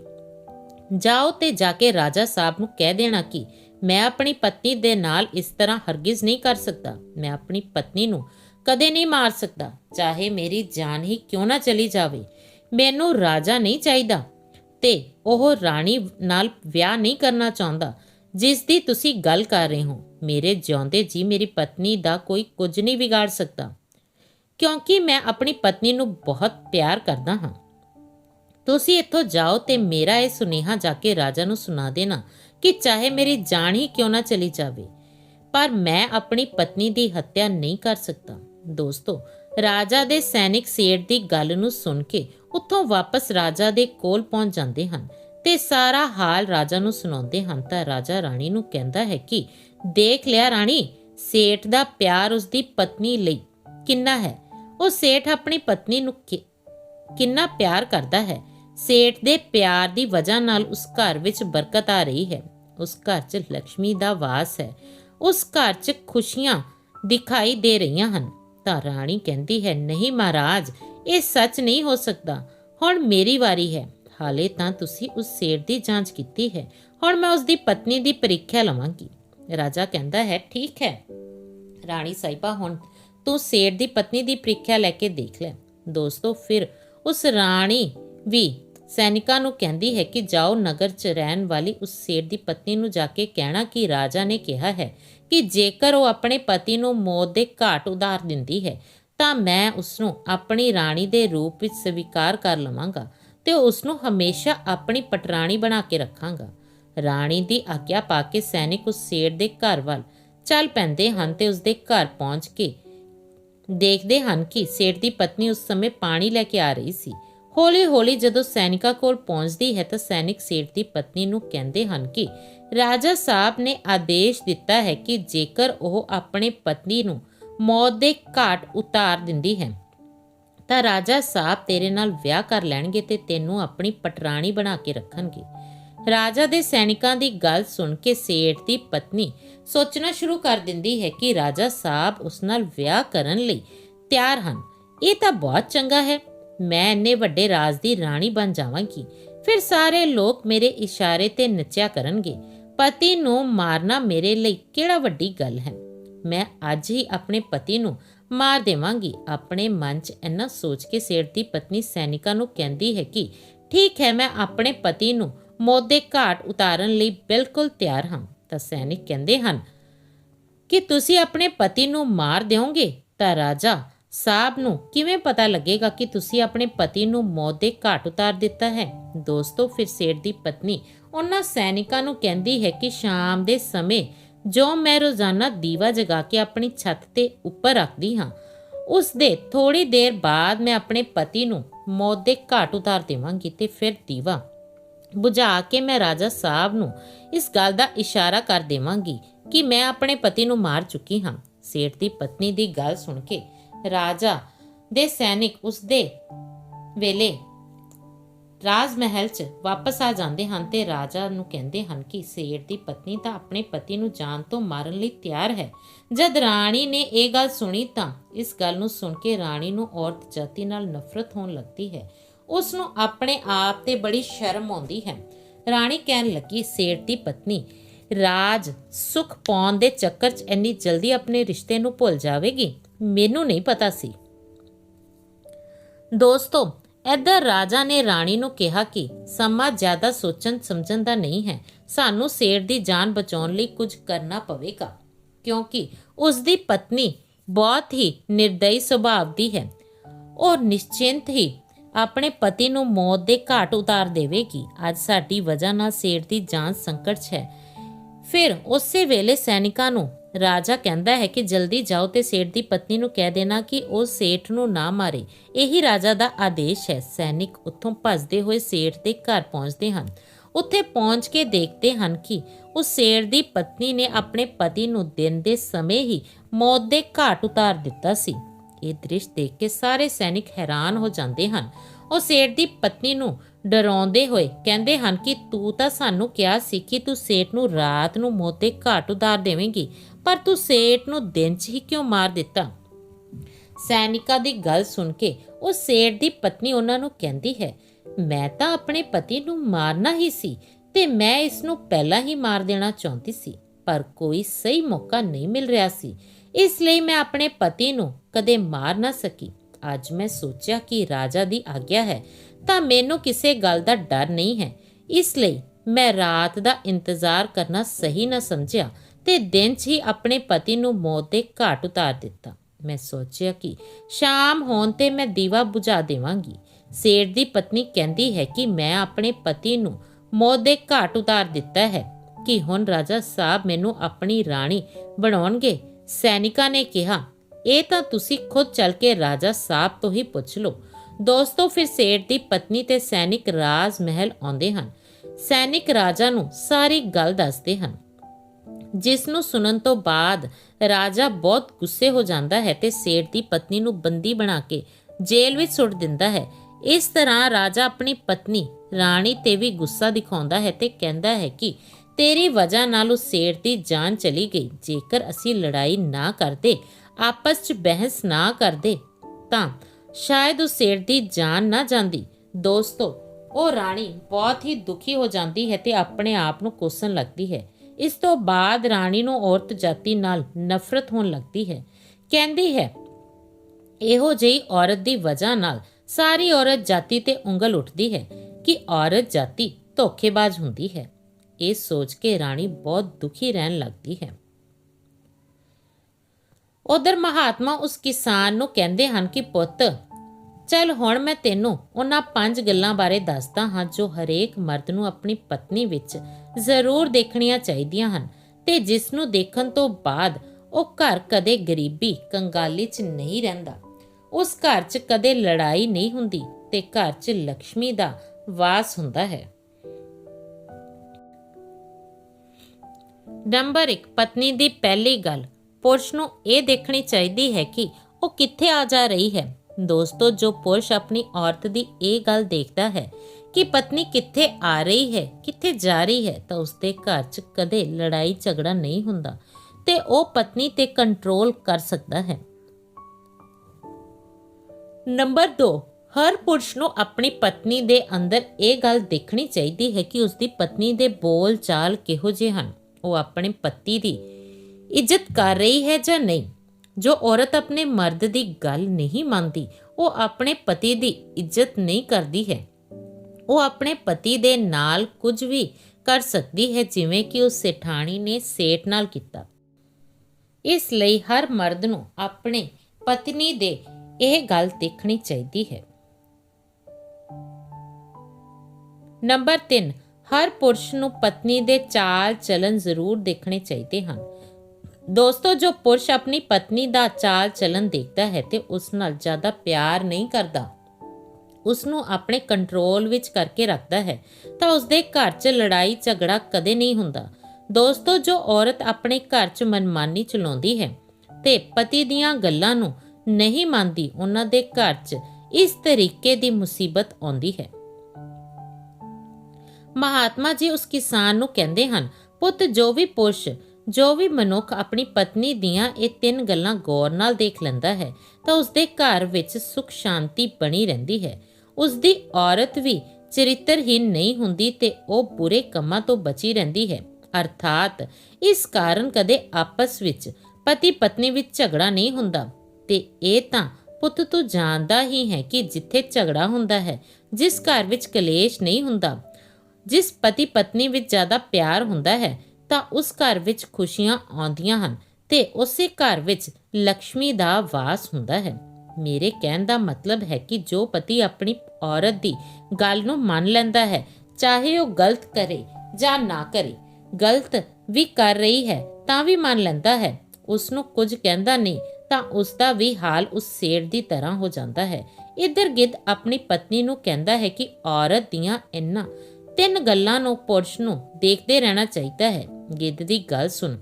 ਜਾਓ ਤੇ ਜਾ ਕੇ ਰਾਜਾ ਸਾਹਿਬ ਨੂੰ ਕਹਿ ਦੇਣਾ ਕਿ ਮੈਂ ਆਪਣੀ ਪਤਨੀ ਦੇ ਨਾਲ ਇਸ ਤਰ੍ਹਾਂ ਹਰਗਿਜ਼ ਨਹੀਂ ਕਰ ਸਕਦਾ। ਮੈਂ ਆਪਣੀ ਪਤਨੀ ਨੂੰ ਕਦੇ ਨਹੀਂ ਮਾਰ ਸਕਦਾ। ਚਾਹੇ ਮੇਰੀ ਜਾਨ ਹੀ ਕਿਉਂ ਨਾ ਚਲੀ ਜਾਵੇ। ਮੈਨੂੰ ਰਾਜਾ ਨਹੀਂ ਚਾਹੀਦਾ ਤੇ ਉਹ ਰਾਣੀ ਨਾਲ ਵਿਆਹ ਨਹੀਂ ਕਰਨਾ ਚਾਹੁੰਦਾ। ਜਿਸ ਦੀ ਤੁਸੀਂ ਗੱਲ ਕਰ ਰਹੇ ਹੋ, ਮੇਰੇ ਜਿਉਂਦੇ ਜੀ ਮੇਰੀ ਪਤਨੀ ਦਾ ਕੋਈ ਕੁਝ ਨਹੀਂ ਵਿਗਾੜ ਸਕਦਾ। ਕਿਉਂਕਿ ਮੈਂ ਆਪਣੀ ਪਤਨੀ ਨੂੰ ਬਹੁਤ ਪਿਆਰ ਕਰਦਾ ਹਾਂ। ਤੁਸੀਂ ਇੱਥੋਂ ਜਾਓ ਤੇ ਮੇਰਾ ਇਹ ਸੁਨੇਹਾ ਜਾ ਕੇ ਰਾਜਾ ਨੂੰ ਸੁਣਾ ਦੇਣਾ ਕਿ ਚਾਹੇ ਮੇਰੀ ਜਾਨ ਹੀ ਕਿਉਂ ਨਾ ਚਲੀ ਜਾਵੇ, ਪਰ ਮੈਂ ਆਪਣੀ ਪਤਨੀ ਦੀ ਹੱਤਿਆ ਨਹੀਂ ਕਰ ਸਕਦਾ। ਦੋਸਤੋ, ਰਾਜਾ ਦੇ ਸੈਨਿਕ ਸੇਠ ਦੀ ਗੱਲ ਨੂੰ ਸੁਣ ਕੇ ਉੱਥੋਂ ਵਾਪਸ ਰਾਜਾ ਦੇ ਕੋਲ ਪਹੁੰਚ ਜਾਂਦੇ ਹਨ। ਤੇ ਸਾਰਾ ਹਾਲ ਰਾਜਾ ਨੂੰ ਸੁਣਾਉਂਦੇ ਹਨ ਤਾਂ ਰਾਜਾ ਰਾਣੀ ਨੂੰ ਕਹਿੰਦਾ ਹੈ ਕਿ ਦੇਖ ਲਿਆ ਰਾਣੀ, ਸੇਠ ਦਾ ਪਿਆਰ ਉਸ ਦੀ ਪਤਨੀ ਲਈ ਕਿੰਨਾ ਹੈ? ਉਹ ਸੇਠ ਆਪਣੀ ਪਤਨੀ ਨੂੰ ਕਿੰਨਾ ਪਿਆਰ ਕਰਦਾ ਹੈ? ਸੇਠ ਦੇ ਪਿਆਰ ਦੀ ਵਜ੍ਹਾ ਨਾਲ ਉਸ ਘਰ ਵਿੱਚ ਬਰਕਤ ਆ ਰਹੀ ਹੈ। ਉਸ ਘਰ 'ਚ ਲక్ష్ਮੀ ਦਾ ਵਾਸ ਹੈ। ਉਸ ਘਰ 'ਚ ਖੁਸ਼ੀਆਂ ਦਿਖਾਈ ਦੇ ਰਹੀਆਂ ਹਨ। ਤਾਂ ਰਾਣੀ ਕਹਿੰਦੀ ਹੈ, ਨਹੀਂ ਮਹਾਰਾਜ, ਇਹ ਸੱਚ ਨਹੀਂ ਹੋ ਸਕਦਾ। ਹੁਣ ਮੇਰੀ ਵਾਰੀ ਹੈ। ਹਾਲੇ ਤਾਂ ਤੁਸੀਂ ਉਸ ਸੇਠ ਦੀ ਜਾਂਚ ਕੀਤੀ ਹੈ। ਹੁਣ ਮੈਂ ਉਸ ਦੀ ਪਤਨੀ ਦੀ ਪ੍ਰੀਖਿਆ ਲਵਾਂਗੀ। ਰਾਜਾ ਕਹਿੰਦਾ ਹੈ, ਠੀਕ ਹੈ। ਰਾਣੀ ਸਾਹਿਬਾ, ਹੁਣ ਤੂੰ ਸੇਠ ਦੀ ਪਤਨੀ ਦੀ ਪ੍ਰੀਖਿਆ ਲੈ ਕੇ ਦੇਖ ਲੈ। ਦੋਸਤੋ, ਫਿਰ ਉਸ ਰਾਣੀ ਵੀ ਸੈਨਿਕਾਂ ਨੂੰ ਕਹਿੰਦੀ ਹੈ ਕਿ ਜਾਓ ਨਗਰ 'ਚ ਰਹਿਣ ਵਾਲੀ ਉਸ ਸੇਠ ਦੀ ਪਤਨੀ ਨੂੰ ਜਾ ਕੇ ਕਹਿਣਾ ਕਿ ਰਾਜਾ ਨੇ ਕਿਹਾ ਹੈ ਕਿ ਜੇਕਰ ਉਹ ਆਪਣੇ ਪਤੀ ਨੂੰ ਮੌਤ ਦੇ ਘਾਟ ਉਤਾਰ ਦਿੰਦੀ ਹੈ, ਤਾਂ ਮੈਂ ਉਸ ਨੂੰ ਆਪਣੀ ਰਾਣੀ ਦੇ ਰੂਪ ਵਿੱਚ ਸਵੀਕਾਰ ਕਰ ਲਵਾਂਗਾ। ਤੇ ਉਸ ਨੂੰ ਹਮੇਸ਼ਾ ਆਪਣੀ ਪਟਰਾਣੀ ਬਣਾ ਕੇ ਰੱਖਾਂਗਾ। ਰਾਣੀ ਦੀ ਆਗਿਆ ਪਾ ਕੇ ਸੈਨਿਕ ਉਸ ਸੇਠ ਦੇ ਘਰ ਵੱਲ ਚੱਲ ਪੈਂਦੇ ਹਨ ਤੇ ਉਸ ਦੇ ਘਰ ਪਹੁੰਚ ਕੇ ਦੇਖਦੇ ਹਨ ਕਿ ਸੇਠ ਦੀ ਪਤਨੀ ਉਸ ਸਮੇਂ ਪਾਣੀ ਲੈ ਕੇ ਆ ਰਹੀ ਸੀ। ਹੌਲੀ-ਹੌਲੀ ਜਦੋਂ ਸੈਨਿਕਾਂ ਕੋਲ ਪਹੁੰਚਦੀ ਹੈ ਤਾਂ ਸੈਨਿਕ ਸੇਠ ਦੀ ਪਤਨੀ ਨੂੰ ਕਹਿੰਦੇ ਹਨ ਕਿ ਰਾਜਾ ਸਾਹਿਬ ਨੇ ਆਦੇਸ਼ ਦਿੱਤਾ ਹੈ ਕਿ ਜੇਕਰ ਉਹ ਆਪਣੇ ਪਤਨੀ ਨੂੰ ਮੌਤ ਦੇ ਘਾਟ ਉਤਾਰ ਦਿੰਦੀ ਹੈ ਤਾਂ ਰਾਜਾ ਸਾਹਿਬ ਤੇਰੇ ਨਾਲ ਵਿਆਹ ਕਰ ਲੈਣਗੇ ਤੇ ਤੈਨੂੰ ਆਪਣੀ ਪਟਰਾਣੀ ਬਣਾ ਕੇ ਰੱਖਣਗੇ। ਰਾਜਾ ਦੇ ਸੈਨਿਕਾਂ ਦੀ ਗੱਲ ਸੁਣ ਕੇ ਸੇਠ ਦੀ ਪਤਨੀ ਸੋਚਣਾ ਸ਼ੁਰੂ ਕਰ ਦਿੰਦੀ ਹੈ ਕਿ ਰਾਜਾ ਸਾਹਿਬ ਉਸ ਨਾਲ ਵਿਆਹ ਕਰਨ ਲਈ ਤਿਆਰ ਹਨ। ਇਹ ਤਾਂ ਬਹੁਤ ਚੰਗਾ ਹੈ। ਮੈਂ ਇੰਨੇ ਵੱਡੇ ਰਾਜ ਦੀ ਰਾਣੀ ਬਣ ਜਾਵਾਂਗੀ। ਫਿਰ ਸਾਰੇ ਲੋਕ ਮੇਰੇ ਇਸ਼ਾਰੇ ਤੇ ਨੱਚਿਆ ਕਰਨਗੇ। ਪਤੀ ਨੂੰ ਮਾਰਨਾ ਮੇਰੇ ਲਈ ਕਿਹੜਾ ਵੱਡੀ ਗੱਲ ਹੈ? ਮੈਂ ਅੱਜ ਹੀ ਆਪਣੇ ਪਤੀ ਨੂੰ ਮਾਰ ਦੇਵਾਂਗੀ। ਆਪਣੇ ਮਨ 'ਚ ਇੰਨਾ ਸੋਚ ਕੇ ਸੇਠ ਪਤਨੀ ਸੈਨਿਕਾਂ ਨੂੰ ਕਹਿੰਦੀ ਹੈ ਕਿ, ਠੀਕ ਹੈ, ਮੈਂ ਆਪਣੇ ਪਤੀ ਨੂੰ ਮੌਤ ਦੇ ਘਾਟ ਉਤਾਰਨ ਲਈ ਬਿਲਕੁਲ ਤਿਆਰ ਹਾਂ। ਤਾਂ ਸੈਨਿਕ ਕਹਿੰਦੇ ਹਨ, ਕਿ ਤੁਸੀਂ ਆਪਣੇ ਪਤੀ ਨੂੰ ਮਾਰ ਦਿਓਗੇ? ਤਾਂ ਰਾਜਾ ਸਾਹਿਬ ਨੂੰ ਕਿਵੇਂ ਪਤਾ ਲੱਗੇਗਾ ਕਿ ਤੁਸੀਂ ਆਪਣੇ ਪਤੀ ਨੂੰ ਮੌਤ ਦੇ ਘਾਟ ਉਤਾਰ ਦਿੱਤਾ ਹੈ? ਦੋਸਤੋ, ਫਿਰ ਸੇਠ ਦੀ ਪਤਨੀ ਉਹਨਾਂ ਸੈਨਿਕਾਂ ਨੂੰ ਕਹਿੰਦੀ ਹੈ ਕਿ ਸ਼ਾਮ ਦੇ ਸਮੇਂ ਜੋ ਮੈਂ ਰੋਜ਼ਾਨਾ ਦੀਵਾ ਜਗਾ ਕੇ ਆਪਣੀ ਛੱਤ ਤੇ ਉੱਪਰ ਰੱਖਦੀ ਹਾਂ, ਉਸ ਦੇ ਥੋੜੀ ਦੇਰ ਬਾਅਦ ਮੈਂ ਆਪਣੇ ਪਤੀ ਨੂੰ ਮੌਤ ਦੇ ਘਾਟ ਉਤਾਰ ਦੇਵਾਂਗੀ ਤੇ ਫਿਰ ਦੀਵਾ ਬੁਝਾ ਕੇ ਮੈਂ ਰਾਜਾ ਸਾਹਿਬ ਨੂੰ ਇਸ ਗੱਲ ਦਾ ਇਸ਼ਾਰਾ ਕਰ ਦੇਵਾਂਗੀ ਕਿ ਮੈਂ ਆਪਣੇ ਪਤੀ ਨੂੰ ਮਾਰ ਚੁੱਕੀ ਹਾਂ। ਸੇਠ ਦੀ ਪਤਨੀ ਦੀ ਗੱਲ ਸੁਣ ਕੇ ਰਾਜਾ ਦੇ ਸੈਨਿਕ ਉਸ ਦੇ ਵੇਲੇ ਰਾਜ ਮਹਿਲ 'ਚ ਵਾਪਸ ਆ ਜਾਂਦੇ ਹਨ ਤੇ ਰਾਜਾ ਨੂੰ ਕਹਿੰਦੇ ਹਨ ਕਿ ਸੇਠ ਦੀ ਪਤਨੀ ਤਾਂ ਆਪਣੇ ਪਤੀ ਨੂੰ ਜਾਨ ਤੋਂ ਮਾਰਨ ਲਈ ਤਿਆਰ ਹੈ। ਜਦ ਰਾਣੀ ਨੇ ਇਹ ਗੱਲ ਸੁਣੀ ਤਾਂ ਇਸ ਗੱਲ ਨੂੰ ਸੁਣ ਕੇ ਰਾਣੀ ਨੂੰ ਔਰਤ ਜਾਤੀ ਨਾਲ ਨਫ਼ਰਤ ਹੋਣ ਲੱਗਦੀ ਹੈ। ਉਸ ਨੂੰ ਆਪਣੇ ਆਪ ਤੇ ਬੜੀ ਸ਼ਰਮ ਆਉਂਦੀ ਹੈ। ਰਾਣੀ ਕਹਿਣ ਲੱਗੀ, ਸੇਠ ਦੀ ਪਤਨੀ, ਰਾਜ ਸੁਖ ਪਾਉਣ ਦੇ ਚੱਕਰ 'ਚ ਇੰਨੀ ਜਲਦੀ ਆਪਣੇ ਰਿਸ਼ਤੇ ਨੂੰ ਭੁੱਲ ਜਾਵੇਗੀ? ਮੈਨੂੰ ਨਹੀਂ ਪਤਾ ਸੀ। ਦੋਸਤੋ ਇੱਧਰ ਰਾਜਾ ਨੇ ਰਾਣੀ ਨੂੰ ਕਿਹਾ ਕਿ ਸਮਾਂ ਜ਼ਿਆਦਾ ਸੋਚਣ ਸਮਝਣ ਦਾ ਨਹੀਂ ਹੈ। ਸਾਨੂੰ ਸੇਠ ਦੀ ਜਾਨ ਬਚਾਉਣ ਲਈ ਕੁਝ ਕਰਨਾ ਪਵੇਗਾ, ਕਿਉਂਕਿ ਉਸ ਦੀ ਪਤਨੀ ਬਹੁਤ ਹੀ ਨਿਰਦਈ ਸੁਭਾਅ ਦੀ ਹੈ। ਉਹ ਨਿਸ਼ਚਿੰਤ ਹੀ ਆਪਣੇ ਪਤੀ ਨੂੰ ਮੌਤ ਦੇ ਘਾਟ ਉਤਾਰ ਦੇਵੇਗੀ। ਅੱਜ ਸਾਡੀ ਵਜ੍ਹਾ ਨਾਲ ਸੇਠ ਦੀ ਜਾਨ ਸੰਕਟ 'ਚ ਹੈ। ਫਿਰ ਉਸੇ ਵੇਲੇ ਸੈਨਿਕਾਂ ਨੂੰ ਰਾਜਾ ਕਹਿੰਦਾ ਹੈ ਕਿ ਜਲਦੀ ਜਾਓ ਤੇ ਸੇਠ ਦੀ ਪਤਨੀ ਨੂੰ ਕਹਿ ਦੇਣਾ ਕਿ ਉਹ ਸੇਠ ਨੂੰ ਨਾ ਮਾਰੇ। ਇਹੀ ਰਾਜਾ ਦਾ ਆਦੇਸ਼ ਹੈ। ਸੈਨਿਕ ਉੱਥੋਂ ਭੱਜਦੇ ਹੋਏ ਸੇਠ ਦੇ ਘਰ ਪਹੁੰਚਦੇ ਹਨ। ਉੱਥੇ ਪਹੁੰਚ ਕੇ ਦੇਖਦੇ ਹਨ ਕਿ ਉਸ ਸੇਠ ਦੀ ਪਤਨੀ ਨੇ ਆਪਣੇ ਪਤੀ ਨੂੰ ਦਿਨ ਦੇ ਸਮੇਂ ਹੀ ਮੌਤ ਦੇ ਘਾਟ ਉਤਾਰ ਦਿੱਤਾ ਸੀ। ਇਹ ਦ੍ਰਿਸ਼ ਦੇਖ ਕੇ ਸਾਰੇ ਸੈਨਿਕ ਹੈਰਾਨ ਹੋ ਜਾਂਦੇ ਹਨ। ਉਹ ਸੇਠ ਦੀ ਪਤਨੀ ਨੂੰ ਡਰਾਉਂਦੇ ਹੋਏ ਕਹਿੰਦੇ ਹਨ ਕਿ ਤੂੰ ਤਾਂ ਸਾਨੂੰ ਕਿਹਾ ਸੀ ਕਿ ਤੂੰ ਸੇਠ ਨੂੰ ਰਾਤ ਨੂੰ ਮੌਤ ਦੇ ਘਾਟ ਉਤਾਰ ਦੇਵੇਂਗੀ। ਪਰ ਤੂੰ ਸੇਠ ਨੂੰ ਦਿਨ 'ਚ ਹੀ ਕਿਉਂ ਮਾਰ ਦਿੱਤਾ? ਸੈਨਿਕਾਂ ਦੀ ਗੱਲ ਸੁਣ ਕੇ ਉਹ ਸੇਠ ਦੀ ਪਤਨੀ ਉਹਨਾਂ ਨੂੰ ਕਹਿੰਦੀ ਹੈ, ਮੈਂ ਤਾਂ ਆਪਣੇ ਪਤੀ ਨੂੰ ਮਾਰਨਾ ਹੀ ਸੀ ਤੇ ਮੈਂ ਇਸ ਨੂੰ ਪਹਿਲਾਂ ਹੀ ਮਾਰ ਦੇਣਾ ਚਾਹੁੰਦੀ ਸੀ, ਪਰ ਕੋਈ ਸਹੀ ਮੌਕਾ ਨਹੀਂ ਮਿਲ ਰਿਹਾ ਸੀ। ਇਸ ਲਈ ਮੈਂ ਆਪਣੇ ਪਤੀ ਨੂੰ ਕਦੇ ਮਾਰ ਨਾ ਸਕੀ। ਅੱਜ ਮੈਂ ਸੋਚਿਆ ਕਿ ਰਾਜਾ ਦੀ ਆਗਿਆ ਹੈ, ਤਾਂ ਮੈਨੂੰ ਕਿਸੇ ਗੱਲ ਦਾ ਡਰ ਨਹੀਂ ਹੈ। ਇਸ ਲਈ ਮੈਂ ਰਾਤ ਦਾ ਇੰਤਜ਼ਾਰ ਕਰਨਾ ਸਹੀ ਨਾ ਸਮਝਿਆ ਤੇ ਦਿਨ 'ਚ ਹੀ ਆਪਣੇ ਪਤੀ ਨੂੰ ਮੌਤ ਦੇ ਘਾਟ ਉਤਾਰ ਦਿੱਤਾ। ਮੈਂ ਸੋਚਿਆ ਕਿ ਸ਼ਾਮ ਹੋਣ ਤੇ ਮੈਂ ਦੀਵਾ ਬੁਝਾ ਦੇਵਾਂਗੀ। ਸੇਠ ਦੀ ਪਤਨੀ ਕਹਿੰਦੀ ਹੈ ਕਿ ਮੈਂ ਆਪਣੇ ਪਤੀ ਨੂੰ ਮੌਤ ਦੇ ਘਾਟ ਉਤਾਰ ਦਿੱਤਾ ਹੈ ਕਿ ਹੁਣ ਰਾਜਾ ਸਾਹਿਬ ਮੈਨੂੰ ਆਪਣੀ ਰਾਣੀ ਬਣਾਉਣਗੇ। ਸੈਨਿਕਾਂ ਨੇ ਕਿਹਾ, ਇਹ ਤਾਂ ਤੁਸੀਂ ਖੁਦ ਚੱਲ ਕੇ ਰਾਜਾ ਸਾਹਿਬ ਤੋਂ ਹੀ ਪੁੱਛ ਲਓ। ਦੋਸਤੋ, ਫਿਰ ਸੇਠ ਦੀ ਪਤਨੀ ਤੇ ਸੈਨਿਕ ਰਾਜ ਮਹਿਲ ਆਉਂਦੇ ਹਨ। ਸੈਨਿਕ ਰਾਜਾ ਨੂੰ ਸਾਰੀ ਗੱਲ ਦੱਸਦੇ ਹਨ। ਜਿਸ ਨੂੰ ਸੁਣਨ ਤੋਂ ਬਾਅਦ ਰਾਜਾ ਬਹੁਤ ਗੁੱਸੇ ਹੋ ਜਾਂਦਾ ਹੈ ਤੇ ਸੇਠ ਦੀ ਪਤਨੀ ਨੂੰ ਬੰਦੀ ਬਣਾ ਕੇ ਜੇਲ੍ਹ ਵਿੱਚ ਸੁੱਟ ਦਿੰਦਾ ਹੈ। ਇਸ ਤਰ੍ਹਾਂ ਰਾਜਾ ਆਪਣੀ ਪਤਨੀ ਰਾਣੀ ਤੇ ਵੀ ਗੁੱਸਾ ਦਿਖਾਉਂਦਾ ਹੈ ਤੇ ਕਹਿੰਦਾ ਹੈ ਕਿ ਤੇਰੀ ਵਜ੍ਹਾ ਨਾਲ ਉਸ ਸੇਠ ਦੀ ਜਾਨ ਚਲੀ ਗਈ। ਜੇਕਰ ਅਸੀਂ ਲੜਾਈ ਨਾ ਕਰਦੇ, ਆਪਸ 'ਚ ਬਹਿਸ ਨਾ ਕਰਦੇ, ਤਾਂ ਸ਼ਾਇਦ ਉਸ ਸੇਠ ਦੀ ਜਾਨ ਨਾ ਜਾਂਦੀ। ਦੋਸਤੋ, ਉਹ ਰਾਣੀ ਬਹੁਤ ਹੀ ਦੁਖੀ ਹੋ ਜਾਂਦੀ ਹੈ ਤੇ ਆਪਣੇ ਆਪ ਨੂੰ ਕੋਸਣ ਲੱਗਦੀ ਹੈ। ਇਸ ਤੋਂ ਬਾਅਦ ਰਾਣੀ ਨੂੰ ਔਰਤ ਜਾਤੀ ਨਾਲ ਨਫ਼ਰਤ ਹੋਣ ਲੱਗਦੀ ਹੈ। ਕਹਿੰਦੀ ਹੈ, ਇਹੋ ਜਿਹੀ ਔਰਤ ਦੀ ਵਜ੍ਹਾ ਨਾਲ ਸਾਰੀ ਔਰਤ ਜਾਤੀ ਤੇ ਉਂਗਲ ਉੱਠਦੀ ਹੈ ਕਿ ਔਰਤ ਜਾਤੀ ਧੋਖੇਬਾਜ਼ ਹੁੰਦੀ ਹੈ ਇਹ ਸੋਚ ਕੇ ਰਾਣੀ ਬਹੁਤ ਦੁਖੀ ਰਹਿਣ ਲੱਗਦੀ ਹੈ। ਉਧਰ ਮਹਾਤਮਾ ਉਸ ਕਿਸਾਨ ਨੂੰ ਕਹਿੰਦੇ ਹਨ ਕਿ, ਪੁੱਤ ਚੱਲ ਹੁਣ ਮੈਂ ਤੈਨੂੰ ਉਹਨਾਂ ਪੰਜ ਗੱਲਾਂ ਬਾਰੇ ਦੱਸਦਾ ਹਾਂ ਜੋ ਹਰੇਕ ਮਰਦ ਨੂੰ ਆਪਣੀ ਪਤਨੀ ਵਿੱਚ ਜ਼ਰੂਰ ਦੇਖਣੀਆਂ ਚਾਹੀਦੀਆਂ ਹਨ ਤੇ ਜਿਸ ਨੂੰ ਦੇਖਣ ਤੋਂ ਬਾਅਦ ਉਹ ਘਰ ਕਦੇ ਗਰੀਬੀ ਕੰਗਾਲੀ 'ਚ ਨਹੀਂ ਰਹਿੰਦਾ। ਉਸ ਘਰ 'ਚ ਕਦੇ ਲੜਾਈ ਨਹੀਂ ਹੁੰਦੀ ਤੇ ਘਰ 'ਚ ਲక్ష్ਮੀ ਦਾ ਵਾਸ ਹੁੰਦਾ ਹੈ। ਨੰਬਰ 1 ਪਤਨੀ ਦੀ ਪਹਿਲੀ ਗੱਲ, ਪੁਰਸ਼ ਨੂੰ ਇਹ ਦੇਖਣੀ ਚਾਹੀਦੀ ਹੈ ਕਿ ਉਹ ਕਿੱਥੇ ਆ ਜਾ ਰਹੀ ਹੈ। ਦੋਸਤੋ, ਜੋ ਪੁਰਸ਼ ਆਪਣੀ ਔਰਤ ਦੀ ਇਹ ਗੱਲ ਦੇਖਦਾ ਹੈ ਕਿ ਪਤਨੀ ਕਿੱਥੇ ਆ ਰਹੀ ਹੈ, ਕਿੱਥੇ ਜਾ ਰਹੀ ਹੈ, ਤਾਂ ਉਸਦੇ ਘਰ 'ਚ ਕਦੇ ਲੜਾਈ ਝਗੜਾ ਨਹੀਂ ਹੁੰਦਾ ਤੇ ਉਹ ਪਤਨੀ ਤੇ ਕੰਟਰੋਲ ਕਰ ਸਕਦਾ ਹੈ। ਨੰਬਰ 2 ਹਰ ਪੁਰਸ਼ ਨੂੰ ਆਪਣੀ ਪਤਨੀ ਦੇ ਅੰਦਰ ਇਹ ਗੱਲ ਦੇਖਣੀ ਚਾਹੀਦੀ ਹੈ ਕਿ ਉਸਦੀ ਪਤਨੀ ਦੇ ਬੋਲ ਚਾਲ ਕਿਹੋ ਜਿਹੇ ਹਨ। ਉਹ ਆਪਣੇ ਪਤੀ ਦੀ ਇੱਜ਼ਤ ਕਰ ਰਹੀ ਹੈ ਜਾਂ ਨਹੀਂ? ਜੋ ਔਰਤ ਆਪਣੇ ਮਰਦ ਦੀ ਗੱਲ ਨਹੀਂ ਮੰਨਦੀ, ਉਹ ਆਪਣੇ ਪਤੀ ਦੀ ਇੱਜ਼ਤ ਨਹੀਂ ਕਰਦੀ ਹੈ। ਉਹ ਆਪਣੇ ਪਤੀ ਦੇ ਨਾਲ ਕੁਝ ਵੀ ਕਰ ਸਕਦੀ ਹੈ, ਜਿਵੇਂ ਕਿ ਉਸ ਸੇਠਾਣੀ ਨੇ ਸੇਠ ਨਾਲ ਕੀਤਾ। ਇਸ ਲਈ ਹਰ ਮਰਦ ਨੂੰ ਆਪਣੇ ਪਤਨੀ ਦੇ ਇਹ ਗੱਲ ਦੇਖਣੀ ਚਾਹੀਦੀ ਹੈ। ਨੰਬਰ 3 ਹਰ ਪੁਰਸ਼ ਨੂੰ ਪਤਨੀ ਦੇ ਚਾਲ ਚਲਨ ਜ਼ਰੂਰ ਦੇਖਣੇ ਚਾਹੀਦੇ ਹਨ। ਦੋਸਤੋ, ਜੋ ਪੁਰਸ਼ ਆਪਣੀ ਪਤਨੀ ਦਾ ਚਾਲ ਚਲਨ ਦੇਖਦਾ ਹੈ ਤੇ ਉਸ ਨਾਲ ਜ਼ਿਆਦਾ ਪਿਆਰ ਨਹੀਂ ਕਰਦਾ ਉਸ ਨੂੰ ਆਪਣੇ ਕੰਟਰੋਲ ਵਿੱਚ ਕਰਕੇ ਰੱਖਦਾ ਹੈ, ਤਾਂ ਉਸ ਦੇ ਘਰ 'ਚ ਲੜਾਈ ਝਗੜਾ ਕਦੇ ਨਹੀਂ ਹੁੰਦਾ। ਦੋਸਤੋ, ਜੋ ਔਰਤ ਆਪਣੇ ਘਰ 'ਚ ਮਨਮਾਨੀ ਚਲਾਉਂਦੀ ਹੈ ਤੇ ਪਤੀ ਦੀਆਂ ਗੱਲਾਂ ਨੂੰ ਨਹੀਂ ਮੰਨਦੀ, ਉਹਨਾਂ ਦੇ ਘਰ 'ਚ ਇਸ ਤਰੀਕੇ ਦੀ ਮੁਸੀਬਤ ਆਉਂਦੀ ਹੈ। ਮਹਾਤਮਾ ਜੀ ਉਸ ਕਿਸਾਨ ਨੂੰ ਕਹਿੰਦੇ ਹਨ, ਪੁੱਤ, ਜੋ ਵੀ ਪੁਰਸ਼ ਜੋ ਵੀ ਮਨੁੱਖ ਆਪਣੀ ਪਤਨੀ ਦੀਆਂ ਇਹ ਤਿੰਨ ਗੱਲਾਂ ਗੌਰ ਨਾਲ ਦੇਖ ਲੈਂਦਾ ਹੈ, ਤਾਂ ਉਸ ਦੇ ਘਰ ਵਿੱਚ ਸੁਖ ਸ਼ਾਂਤੀ ਬਣੀ ਰਹਿੰਦੀ ਹੈ। ਉਸ ਦੀ ਔਰਤ ਵੀ ਚਰਿੱਤਰਹੀਨ ਨਹੀਂ ਹੁੰਦੀ ਤੇ ਉਹ ਬੁਰੇ ਕੰਮਾਂ ਤੋਂ ਬਚੀ ਰਹਿੰਦੀ ਹੈ। ਅਰਥਾਤ ਇਸ ਕਾਰਨ ਕਦੇ ਆਪਸ ਵਿੱਚ ਪਤੀ ਪਤਨੀ ਵਿੱਚ ਝਗੜਾ ਨਹੀਂ ਹੁੰਦਾ ਤੇ ਇਹ ਤਾਂ ਪੁੱਤ ਤੂੰ ਜਾਣਦਾ ਹੀ ਹੈ ਕਿ ਜਿੱਥੇ ਝਗੜਾ ਹੁੰਦਾ ਹੈ, ਜਿਸ ਘਰ ਵਿੱਚ ਕਲੇਸ਼ ਨਹੀਂ ਹੁੰਦਾ, ਜਿਸ ਪਤੀ ਪਤਨੀ ਵਿੱਚ ਜ਼ਿਆਦਾ ਪਿਆਰ ਹੁੰਦਾ ਹੈ ਤਾਂ ਉਸ ਘਰ ਵਿੱਚ ਖੁਸ਼ੀਆਂ ਆਉਂਦੀਆਂ ਹਨ ਤੇ ਉਸੇ ਘਰ ਵਿੱਚ ਲక్ష్ਮੀ ਦਾ ਵਾਸ ਹੁੰਦਾ ਹੈ। ਮੇਰੇ ਕਹਿਣ ਦਾ ਮਤਲਬ ਹੈ ਕਿ ਜੋ ਪਤੀ ਆਪਣੀ ਔਰਤ ਦੀ ਗੱਲ ਨੂੰ ਮੰਨ ਲੈਂਦਾ ਹੈ, ਚਾਹੇ ਉਹ ਗਲਤ ਕਰੇ ਜਾਂ ਨਾ ਕਰੇ, ਗਲਤ ਵੀ ਕਰ ਰਹੀ ਹੈ ਤਾਂ ਵੀ ਮੰਨ ਲੈਂਦਾ ਹੈ। ਉਸ ਨੂੰ ਕੁਝ ਕਹਿੰਦਾ ਨਹੀਂ ਤਾਂ ਉਸ ਦਾ ਵੀ ਹਾਲ ਉਸ ਸੇੜ ਦੀ ਤਰ੍ਹਾਂ ਹੋ ਜਾਂਦਾ ਹੈ। ਇੱਧਰ ਗਿੱਧ ਆਪਣੀ ਪਤਨੀ ਨੂੰ ਕਹਿੰਦਾ ਹੈ ਕਿ ਔਰਤ ਦੀਆਂ ਇਨ੍ਹਾਂ ਤਿੰਨ ਗੱਲਾਂ ਨੂੰ ਪੁਰਸ਼ ਨੂੰ ਦੇਖਦੇ ਰਹਿਣਾ ਚਾਹੀਦਾ ਹੈ। ਗਿੱਧ ਦੀ ਗੱਲ ਸੁਣ।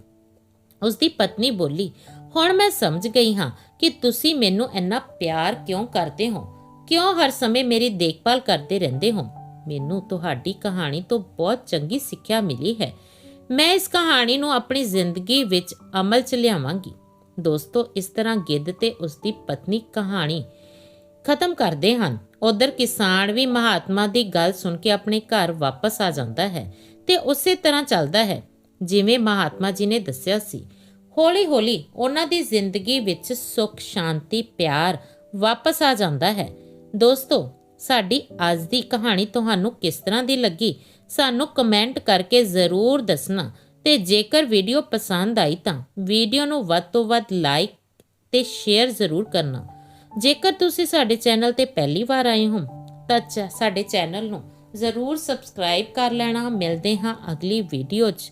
ਉਸ ਦੀ ਪਤਨੀ ਬੋਲੀ, ਹੁਣ ਮੈਂ ਸਮਝ ਗਈ ਹਾਂ ਕਿ ਤੁਸੀਂ ਮੈਨੂੰ ਇੰਨਾ ਪਿਆਰ ਕਿਉਂ ਕਰਦੇ ਹੋ? ਕਿਉਂ ਹਰ ਸਮੇਂ ਮੇਰੀ ਦੇਖਭਾਲ ਕਰਦੇ ਰਹਿੰਦੇ ਹੋ? ਮੈਨੂੰ ਤੁਹਾਡੀ ਕਹਾਣੀ ਤੋਂ ਬਹੁਤ ਚੰਗੀ ਸਿੱਖਿਆ ਮਿਲੀ ਹੈ। ਮੈਂ ਇਸ ਕਹਾਣੀ ਨੂੰ ਆਪਣੀ ਜ਼ਿੰਦਗੀ ਵਿੱਚ ਅਮਲ 'ਚ ਲਿਆਵਾਂਗੀ। ਦੋਸਤੋ, ਇਸ ਤਰ੍ਹਾਂ ਗਿੱਧ ਤੇ ਉਸ ਦੀ ਪਤਨੀ ਕਹਾਣੀ ਖਤਮ ਕਰਦੇ ਹਨ। ਉਧਰ ਕਿਸਾਨ ਵੀ ਮਹਾਤਮਾ ਦੀ ਗੱਲ ਸੁਣ ਕੇ ਆਪਣੇ ਘਰ ਵਾਪਸ ਆ ਜਾਂਦਾ ਹੈ ਤੇ ਉਸੇ ਤਰ੍ਹਾਂ ਚੱਲਦਾ ਹੈ। ਜਿਵੇਂ ਮਹਾਤਮਾ ਜੀ ਨੇ ਦੱਸਿਆ ਸੀ। ਹੌਲੀ-ਹੌਲੀ ਉਹਨਾਂ ਦੀ ਜ਼ਿੰਦਗੀ ਵਿੱਚ ਸੁੱਖ, ਸ਼ਾਂਤੀ, ਪਿਆਰ ਵਾਪਸ ਆ ਜਾਂਦਾ ਹੈ। ਦੋਸਤੋ, ਸਾਡੀ ਅੱਜ ਦੀ ਕਹਾਣੀ ਤੁਹਾਨੂੰ ਕਿਸ ਤਰ੍ਹਾਂ ਦੀ ਲੱਗੀ? ਸਾਨੂੰ ਕਮੈਂਟ ਕਰਕੇ ਜ਼ਰੂਰ ਦੱਸਣਾ ਤੇ ਜੇਕਰ ਵੀਡੀਓ ਪਸੰਦ ਆਈ ਤਾਂ ਵੀਡੀਓ ਨੂੰ ਵੱਧ ਤੋਂ ਵੱਧ ਲਾਈਕ ਤੇ ਸ਼ੇਅਰ ਜ਼ਰੂਰ ਕਰਨਾ। ਜੇਕਰ ਤੁਸੀਂ ਸਾਡੇ ਚੈਨਲ ਤੇ ਪਹਿਲੀ ਵਾਰ ਆਏ ਹੋ, ਤਾਂ ਚ- ਸਾਡੇ ਚੈਨਲ ਨੂੰ ਜ਼ਰੂਰ ਸਬਸਕ੍ਰਾਈਬ ਕਰ ਲੈਣਾ। ਮਿਲਦੇ ਹਾਂ ਅਗਲੀ ਵੀਡੀਓ 'ਚ।